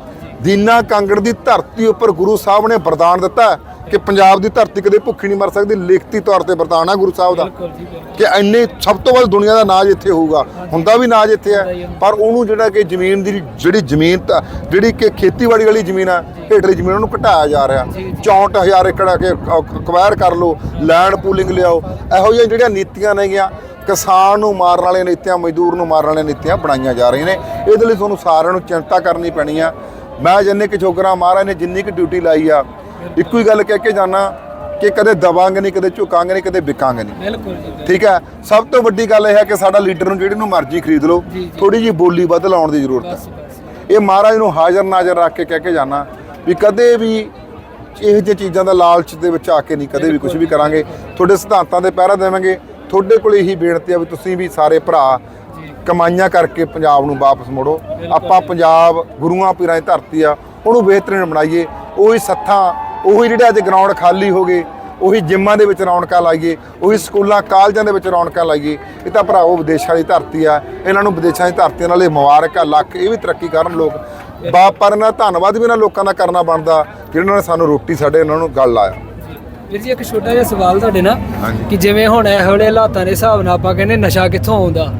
ਦੀਨਾ ਕਾਂਗੜ ਦੀ ਧਰਤੀ ਉੱਪਰ ਗੁਰੂ ਸਾਹਿਬ ਨੇ ਵਰਦਾਨ ਦਿੱਤਾ ਕਿ ਪੰਜਾਬ ਦੀ ਧਰਤੀ ਕਦੇ ਭੁੱਖੀ ਨਹੀਂ ਮਰ ਸਕਦੀ ਲਿਖਤੀ ਤੌਰ ਤੇ ਵਰਦਾਨ ਆ ਗੁਰੂ ਸਾਹਿਬ ਦਾ। ਕਿ ਇੰਨੇ ਸਭ ਤੋਂ ਵੱਧ ਦੁਨੀਆ ਦਾ ਨਾਜ ਇੱਥੇ ਹੋਊਗਾ। ਹੁੰਦਾ ਵੀ ਨਾਜ ਇੱਥੇ ਹੈ ਪਰ ਉਹਨੂੰ ਜਿਹੜਾ ਕਿ ਜ਼ਮੀਨ ਦੀ ਜਿਹੜੀ ਜ਼ਮੀਨ ਤਾਂ ਜਿਹੜੀ ਕਿ ਖੇਤੀਬਾੜੀ ਵਾਲੀ ਜ਼ਮੀਨ ਆ ਹੇਠਲੀ ਜ਼ਮੀਨ ਉਹਨੂੰ ਘਟਾਇਆ ਜਾ ਰਿਹਾ। 64000 ਏਕੜ ਆ ਕੇ ਅਕਵਾਇਰ ਕਰ ਲਓ ਲੈਂਡ ਪੂਲਿੰਗ ਲਿਆਓ। ਇਹੋ ਜਿਹੀਆਂ ਜਿਹੜੀਆਂ ਨੀਤੀਆਂ ਨੇਗੀਆਂ ਕਿਸਾਨ ਨੂੰ ਮਾਰਨ ਵਾਲੀਆਂ ਨੀਤੀਆਂ ਮਜ਼ਦੂਰ ਨੂੰ ਮਾਰਨ ਵਾਲੀਆਂ ਨੀਤੀਆਂ ਬਣਾਈਆਂ ਜਾ ਰਹੀਆਂ ਨੇ। ਇਹਦੇ ਲਈ ਤੁਹਾਨੂੰ ਸਾਰਿਆਂ ਨੂੰ ਚਿੰਤਾ ਕਰਨੀ ਪੈਣੀ ਆ। ਮੈਂ ਜਿੰਨੇ ਕਿ ਛੋਕਰਾ ਮਹਾਰਾਜ ਨੇ ਜਿੰਨੀ ਕਿ ਡਿਊਟੀ ਲਾਈ ਆ ਇੱਕੋ ਹੀ ਗੱਲ ਕਹਿ ਕੇ ਜਾਣਾ ਕਿ ਕਦੇ ਦਵਾਂਗੇ ਨਹੀਂ ਕਦੇ ਝੁਕਾਂਗੇ ਨਹੀਂ ਕਦੇ ਵਿਕਾਂਗੇ ਨਹੀਂ। ਬਿਲਕੁਲ ਜੀ। ਠੀਕ ਹੈ? ਸਭ ਤੋਂ ਵੱਡੀ ਗੱਲ ਇਹ ਹੈ ਕਿ ਸਾਡਾ ਲੀਡਰ ਨੂੰ ਜਿਹੜੀ ਨੂੰ ਮਰਜ਼ੀ ਖਰੀਦ ਲਓ। ਥੋੜੀ ਜੀ। ਬੋਲੀ ਵੱਧ ਲਾਉਣ ਦੀ ਜ਼ਰੂਰਤ ਹੈ। ਇਹ ਮਹਾਰਾਜ ਨੂੰ ਹਾਜ਼ਰ ਨਾਜ਼ਰ ਰੱਖ ਕੇ ਕਹਿ ਕੇ ਜਾਣਾ ਵੀ ਕਦੇ ਵੀ ਇਹੋ ਜਿਹੀ ਚੀਜ਼ਾਂ ਦਾ ਲਾਲਚ ਦੇ ਵਿੱਚ ਆ ਕੇ ਨਹੀਂ ਕਦੇ ਵੀ ਕੁਝ ਵੀ ਕਰਾਂਗੇ। ਤੁਹਾਡੇ ਸਿਧਾਂਤਾਂ ਦੇ ਪਹਿਰਾ ਦੇਵਾਂਗੇ। ਤੁਹਾਡੇ ਕੋਲ ਇਹੀ ਬੇਨਤੀ ਆ ਵੀ ਤੁਸੀਂ ਵੀ ਸਾਰੇ ਭਰਾ ਕਮਾਈਆਂ ਕਰਕੇ ਪੰਜਾਬ ਨੂੰ ਵਾਪਸ ਮੋੜੋ। ਆਪਾਂ ਪੰਜਾਬ ਗੁਰੂਆਂ ਪੀਰਾਂ ਦੀ ਧਰਤੀ ਆ ਉਹਨੂੰ ਬਿਹਤਰੀਨ ਬਣਾਈਏ। ਉਹੀ ਸੱਥਾਂ ਉਹੀ ਜਿਹੜੇ ਅੱਜ ਗਰਾਊਂਡ ਖਾਲੀ ਹੋ ਗਏ ਉਹੀ ਜਿੰਮਾਂ ਦੇ ਵਿੱਚ ਰੌਣਕਾਂ ਲਾਈਏ ਉਹੀ ਸਕੂਲਾਂ ਕਾਲਜਾਂ ਦੇ ਵਿੱਚ ਰੌਣਕਾਂ ਲਾਈਏ। ਇਹ ਤਾਂ ਭਰਾਵੋ ਵਿਦੇਸ਼ਾਂ ਦੀ ਧਰਤੀ ਆ ਇਹਨਾਂ ਨੂੰ ਵਿਦੇਸ਼ਾਂ ਦੀ ਧਰਤੀ ਨਾਲ ਇਹ ਮੁਬਾਰਕ ਆ ਲੱਖ ਇਹ ਵੀ ਤਰੱਕੀ ਕਰਨ ਲੋਕ। ਬਾ ਪਰ ਦਾ ਧੰਨਵਾਦ ਵੀ ਇਹਨਾਂ ਲੋਕਾਂ ਦਾ ਕਰਨਾ ਬਣਦਾ ਜਿਹਨਾਂ ਨੇ ਸਾਨੂੰ ਰੋਟੀ ਸਾਡੇ ਇਹਨਾਂ ਨੂੰ ਗੱਲ ਲਾਇਆ ਵੀਰ ਜੀ ਇੱਕ ਛੋਟਾ ਜਿਹਾ ਸਵਾਲ ਤੁਹਾਡੇ ਨਾਲ। ਕਿ ਜਿਵੇਂ ਹੁਣ ਇਹੋ ਜਿਹੇ ਹਾਲਾਤਾਂ ਦੇ ਹਿਸਾਬ ਨਾਲ ਆਪਾਂ ਕਹਿੰਦੇ ਨਸ਼ਾ ਕਿੱਥੋਂ ਆਉਂਦਾ?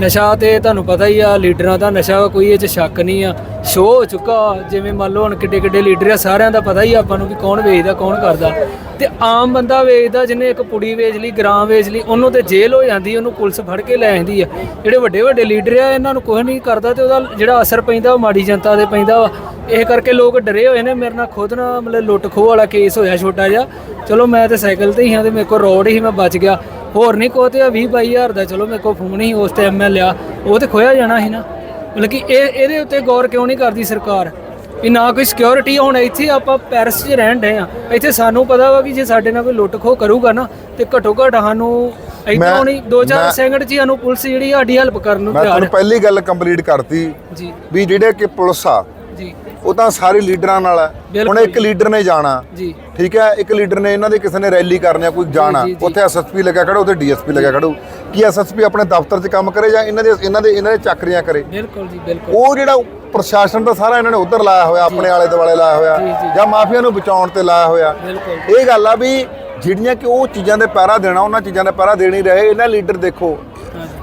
ਨਸ਼ਾ ਤੇ ਤੁਹਾਨੂੰ ਪਤਾ ਹੀ ਆ, ਲੀਡਰਾਂ ਦਾ ਨਸ਼ਾ ਕੋਈ ਇਹ ਚ ਸ਼ੱਕ ਨਹੀਂ ਆ। ਸ਼ੋ ਹੋ ਚੁੱਕਾ, ਜਿਵੇਂ ਮੰਨ ਲਓ ਹੁਣ ਕਿੱਡੇ ਕਿੱਡੇ ਲੀਡਰ ਆ, ਸਾਰਿਆਂ ਦਾ ਪਤਾ ਹੀ ਆ ਆਪਾਂ ਨੂੰ ਵੀ ਕੌਣ ਵੇਚਦਾ, ਕੌਣ ਕਰਦਾ। ਤੇ ਆਮ ਬੰਦਾ ਵੇਚਦਾ, ਜਿਹਨੇ ਇੱਕ ਪੁੜੀ ਵੇਚ ਲਈ, ਗ੍ਰਾਮ ਵੇਚ ਲਈ, ਉਹਨੂੰ ਤੇ ਜੇਲ੍ਹ ਹੋ ਜਾਂਦੀ, ਉਹਨੂੰ ਪੁਲਿਸ ਫੜ ਕੇ ਲੈ ਜਾਂਦੀ ਆ। ਜਿਹੜੇ ਵੱਡੇ ਵੱਡੇ ਲੀਡਰ ਆ, ਇਹਨਾਂ ਨੂੰ ਕੁਝ ਨਹੀਂ ਕਰਦਾ ਤੇ ਉਹਦਾ ਜਿਹੜਾ ਅਸਰ ਪੈਂਦਾ, ਉਹ ਮਾੜੀ ਜਨਤਾ ਤੇ ਪੈਂਦਾ ਵਾ। ਇਹ ਕਰਕੇ ਲੋਕ ਡਰੇ ਹੋਏ ਨੇ, ਮੇਰੇ ਨਾਲ ਖੁਦ ਨਾ ਮਤਲਬ ਲੁੱਟ ਖੋਹ ਵਾਲਾ ਕੇਸ ਹੋਇਆ ਛੋਟਾ ਜਿਹਾ। ਚਲੋ ਮੈਂ ਤੇ ਸਾਈਕਲ ਤੇ ਹੀ ਹਾਂ ਤੇ ਮੇਰੇ ਕੋਲ ਰੋਡ ਹੀ ਮੈਂ ਬਚ ਗਿਆ। ਹੋਰ ਨਹੀਂ ਕੋ ਤੇ 20 22000 ਦਾ ਚਲੋ ਮੇਰੇ ਕੋਲ ਫੋਨ ਹੀ ਉਸ ਟਾਈਮ ਮੈਂ ਲਿਆ। ਉਹ ਤੇ ਖੋਇਆ ਜਾਣਾ ਸੀ ਨਾ। ਮਤਲਬ ਕਿ ਇਹ ਇਹਦੇ ਉੱਤੇ ਗੌਰ ਕਿਉਂ ਨਹੀਂ ਕਰਦੀ ਸਰਕਾਰ? ਵੀ ਨਾ ਕੋਈ ਸਿਕਿਉਰਿਟੀ ਹੁਣ ਇੱਥੇ ਆਪਾਂ ਪੈਰਿਸ 'ਚ ਰਹਿਣ ਡਏ ਆ। ਇੱਥੇ ਸਾਨੂੰ ਪਤਾ ਵਾ ਕਿ ਜੇ ਸਾਡੇ ਨਾਲ ਕੋਈ ਲੁੱਟ ਖੋ ਕਰੂਗਾ ਨਾ ਤੇ ਘੱਟੋ ਘੱਟ ਸਾਨੂੰ ਮੈਂ- ਇੱਥੋਂ ਨਹੀਂ 2-4 ਮੈਂ- ਸੈਕਿੰਡ 'ਚ ਸਾਨੂੰ ਪੁਲਿਸ ਜਿਹੜੀ ਸਾਡੀ ਹੈਲਪ ਕਰਨ ਨੂੰ ਮੈਂ ਤਿਆਰ ਤੁਹਾਨੂੰ ਹੈ ਪਹਿਲੀ ਗੱਲ ਕੰਪਲੀਟ ਕਰਤੀ ਜੀ। ਵੀ ਜਿਹੜੇ ਕਿ ਪੁਲਿਸ ਆ ਉਹ ਤਾਂ ਸਾਰੇ ਲੀਡਰਾਂ ਨਾਲ ਹੈ ਹੁਣ ਇੱਕ ਲੀਡਰ ਨੇ ਜਾਣਾ। ਜੀ। ਠੀਕ ਹੈ ਇੱਕ ਲੀਡਰ ਨੇ ਇਹਨਾਂ ਦੇ ਕਿਸੇ ਨੇ ਰੈਲੀ ਕਰਨੀ ਆ ਕੋਈ ਜਾਣਾ। ਉੱਥੇ ਐਸਐਸਪੀ ਲੱਗਿਆ ਖੜਾ ਉੱਥੇ ਡੀਐਸਪੀ ਲੱਗਿਆ ਖੜਾ। ਕੀ ਐਸਐਸਪੀ ਆਪਣੇ ਦਫ਼ਤਰ 'ਚ ਕੰਮ ਕਰੇ ਜਾਂ ਇਹਨਾਂ ਦੇ ਇਹਨਾਂ ਦੇ ਇਹਨਾਂ ਦੇ ਚੱਕਰੀਆਂ ਕਰੇ? ਬਿਲਕੁਲ ਜੀ ਬਿਲਕੁਲ। ਉਹ ਜਿਹੜਾ ਪ੍ਰਸ਼ਾਸਨ ਦਾ ਸਾਰਾ ਇਹਨਾਂ ਨੇ ਉਧਰ ਲਾਇਆ ਹੋਇਆ ਆਪਣੇ ਆਲੇ ਦੁਆਲੇ ਲਾਇਆ ਹੋਇਆ ਜੀ। ਮਾਫੀਆ ਨੂੰ ਬਚਾਉਣ ਤੇ ਲਾਇਆ ਹੋਇਆ। ਇਹ ਗੱਲ ਆ ਵੀ ਜਿਹੜੀਆਂ ਕਿ ਉਹ ਚੀਜ਼ਾਂ ਦੇ ਪਹਿਰਾ ਦੇਣਾ ਉਹਨਾਂ ਚੀਜ਼ਾਂ ਦੇ ਪਹਿਰਾ ਦੇਣੀ ਰਹੇ। ਇਹਨਾਂ ਲੀਡਰ ਦੇਖੋ।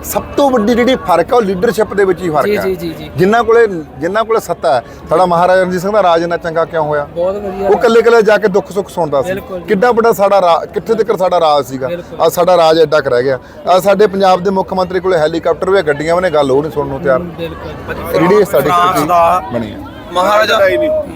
ਸਭ ਤੋਂ ਵੱਡੀ ਜਿਹੜੀ ਫ਼ਰਕ ਆ ਉਹ ਲੀਡਰਸ਼ਿਪ ਦੇ ਵਿੱਚ ਹੀ ਫ਼ਰਕ ਹੈ ਜੀ ਜੀ ਜੀ। ਜਿਨ੍ਹਾਂ ਕੋਲੇ ਜਿਨ੍ਹਾਂ ਕੋਲੇ ਸੱਤਾ ਹੈ ਸਾਡਾ ਮਹਾਰਾਜਾ ਰਣਜੀਤ ਸਿੰਘ ਦਾ ਰਾਜ ਇੰਨਾ ਚੰਗਾ ਕਿਉਂ ਹੋਇਆ? ਬਹੁਤ ਵਧੀਆ ਉਹ ਕੱਲੇ ਕੱਲੇ ਜਾ ਕੇ ਦੁੱਖ ਸੁੱਖ ਸੁਣਦਾ ਸੀ। ਕਿੱਡਾ ਵੱਡਾ ਸਾਡਾ ਕਿੱਥੇ ਤੱਕ ਸਾਡਾ ਰਾਜ ਸੀਗਾ। ਆ ਸਾਡਾ ਰਾਜ ਐਡਾ ਕੁ ਰਹਿ ਗਿਆ। ਆ ਸਾਡੇ ਪੰਜਾਬ ਦੇ ਮੁੱਖ ਮੰਤਰੀ ਕੋਲੇ ਹੈਲੀਕਾਪਟਰ ਵੀ ਹੈ, ਗੱਡੀਆਂ ਵੀ ਨੇ ਗੱਲ ਉਹ ਨਹੀਂ ਸੁਣਨ ਨੂੰ ਤਿਆਰ। ਬਿਲਕੁਲ ਜਿਹੜੀ ਸਾਡੀ ਬਣੀ ਹੈ। ਮਹਾਰਾਜਾ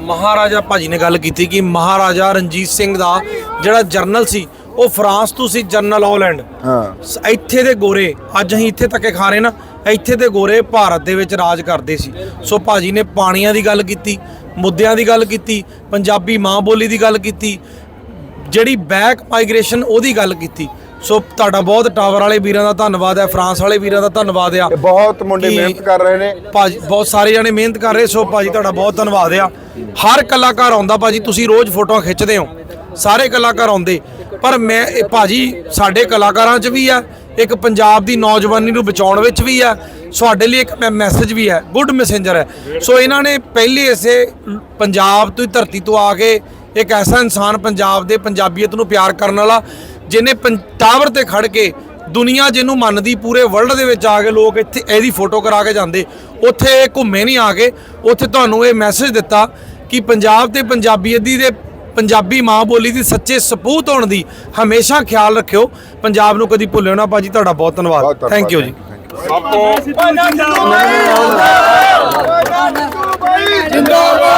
ਮਹਾਰਾਜਾ ਭਾਜੀ ਨੇ ਗੱਲ ਕੀਤੀ ਕਿ ਮਹਾਰਾਜਾ ਰਣਜੀਤ ਸਿੰਘ ਦਾ ਜਿਹੜਾ ਜਰਨਲ ਸੀ ਉਹ ਫਰਾਂਸ ਤੋਂ ਸੀ ਜਰਨਲ ਆਲੈਂਡ ਹਾਂ। ਸ- ਇੱਥੇ ਦੇ ਗੋਰੇ ਅੱਜ ਅਸੀਂ ਇੱਥੇ ਤੱਕੇ ਖਾ ਰਹੇ ਨਾ ਇੱਥੇ ਦੇ ਗੋਰੇ ਭਾਰਤ ਦੇ ਵਿੱਚ ਰਾਜ ਕਰਦੇ ਸੀ। ਸੋ ਭਾਜੀ ਨੇ ਪਾਣੀਆਂ ਦੀ ਗੱਲ ਕੀਤੀ ਮੁੱਦਿਆਂ ਦੀ ਗੱਲ ਕੀਤੀ ਪੰਜਾਬੀ ਮਾਂ ਬੋਲੀ ਦੀ ਗੱਲ ਕੀਤੀ ਜਿਹੜੀ ਬੈਕ ਮਾਈਗ੍ਰੇਸ਼ਨ ਉਹਦੀ ਗੱਲ ਕੀਤੀ। ਸੋ ਤੁਹਾਡਾ ਬਹੁਤ ਟਾਵਰ ਵਾਲੇ ਵੀਰਾਂ ਦਾ ਧੰਨਵਾਦ ਹੈ ਫਰਾਂਸ ਵਾਲੇ ਵੀਰਾਂ ਦਾ ਧੰਨਵਾਦ ਆ। ਇਹ ਬਹੁਤ ਮੁੰਡੇ ਕਿ ਮਿਹਨਤ ਕਰ ਰਹੇ ਨੇ। ਭਾਜੀ ਬਹੁਤ ਸਾਰੇ ਜਣੇ ਮਿਹਨਤ ਕਰ ਰਹੇ ਸੋ ਭਾਜੀ ਤੁਹਾਡਾ ਬਹੁਤ ਧੰਨਵਾਦ ਆ। ਹਰ ਕਲਾਕਾਰ ਆਉਂਦਾ ਭਾਜੀ ਤੁਸੀਂ ਰੋਜ਼ ਫੋਟੋਆਂ ਖਿੱਚਦੇ ਹੋ। ਸਾਰੇ ਕਲਾਕਾਰ ਆਉਂਦੇ। ਪਰ ਮੈਂ ਇਹ ਭਾਜੀ ਸਾਡੇ ਕਲਾਕਾਰਾਂ 'ਚ ਵੀ ਆ, ਇੱਕ ਪੰਜਾਬ ਦੀ ਨੌਜਵਾਨੀ ਨੂੰ ਬਚਾਉਣ ਵਿੱਚ ਵੀ ਆ ਤੁਹਾਡੇ ਲਈ ਇੱਕ ਮੈਸੇਜ ਵੀ ਹੈ ਗੁੱਡ ਮੈਸੇਂਜਰ ਹੈ। ਸੋ ਇਹਨਾਂ ਨੇ ਪਹਿਲੇ ਇਸੇ ਪੰਜਾਬ ਤੋਂ ਧਰਤੀ ਤੋਂ ਆ ਕੇ ਇੱਕ ਐਸਾ ਇਨਸਾਨ ਪੰਜਾਬ ਦੇ ਪੰਜਾਬੀਅਤ ਨੂੰ ਪਿਆਰ ਕਰਨ ਵਾਲਾ, ਜਿਹਨੇ ਪੰ- ਟਾਵਰ ਤੇ ਖੜ ਕੇ ਦੁਨੀਆ ਜਿਹਨੂੰ ਮੰਨਦੀ, ਪੂਰੇ ਵਰਲਡ ਦੇ ਵਿੱਚ ਆ ਕੇ ਲੋਕ ਇੱਥੇ ਇਹਦੀ ਫੋਟੋ ਕਰਾ ਕੇ ਜਾਂਦੇ, ਉੱਥੇ ਇਹ ਘੁੰਮੇ ਨਹੀਂ ਆ ਕੇ, ਉੱਥੇ ਤੁਹਾਨੂੰ ਇਹ ਮੈਸੇਜ ਦਿੱਤਾ ਕਿ ਪੰਜਾਬ ਤੇ ਪੰਜਾਬੀਅਤ ਦੀ ਦੇ ਪੰਜਾਬੀ ਮਾਂ ਬੋਲੀ ਦੀ ਸੱਚੇ ਸਪੂਤ ਹੋਣ ਦੀ ਹਮੇਸ਼ਾ ਖਿਆਲ ਰੱਖਿਓ। ਪੰਜਾਬ ਨੂੰ ਕਦੀ ਭੁੱਲਿਓ ਨਾ ਭਾਜੀ ਤੁਹਾਡਾ ਬਹੁਤ ਧੰਨਵਾਦ। ਥੈਂਕ ਯੂ ਜੀ। ਜਿੰਦਾਬਾਦ।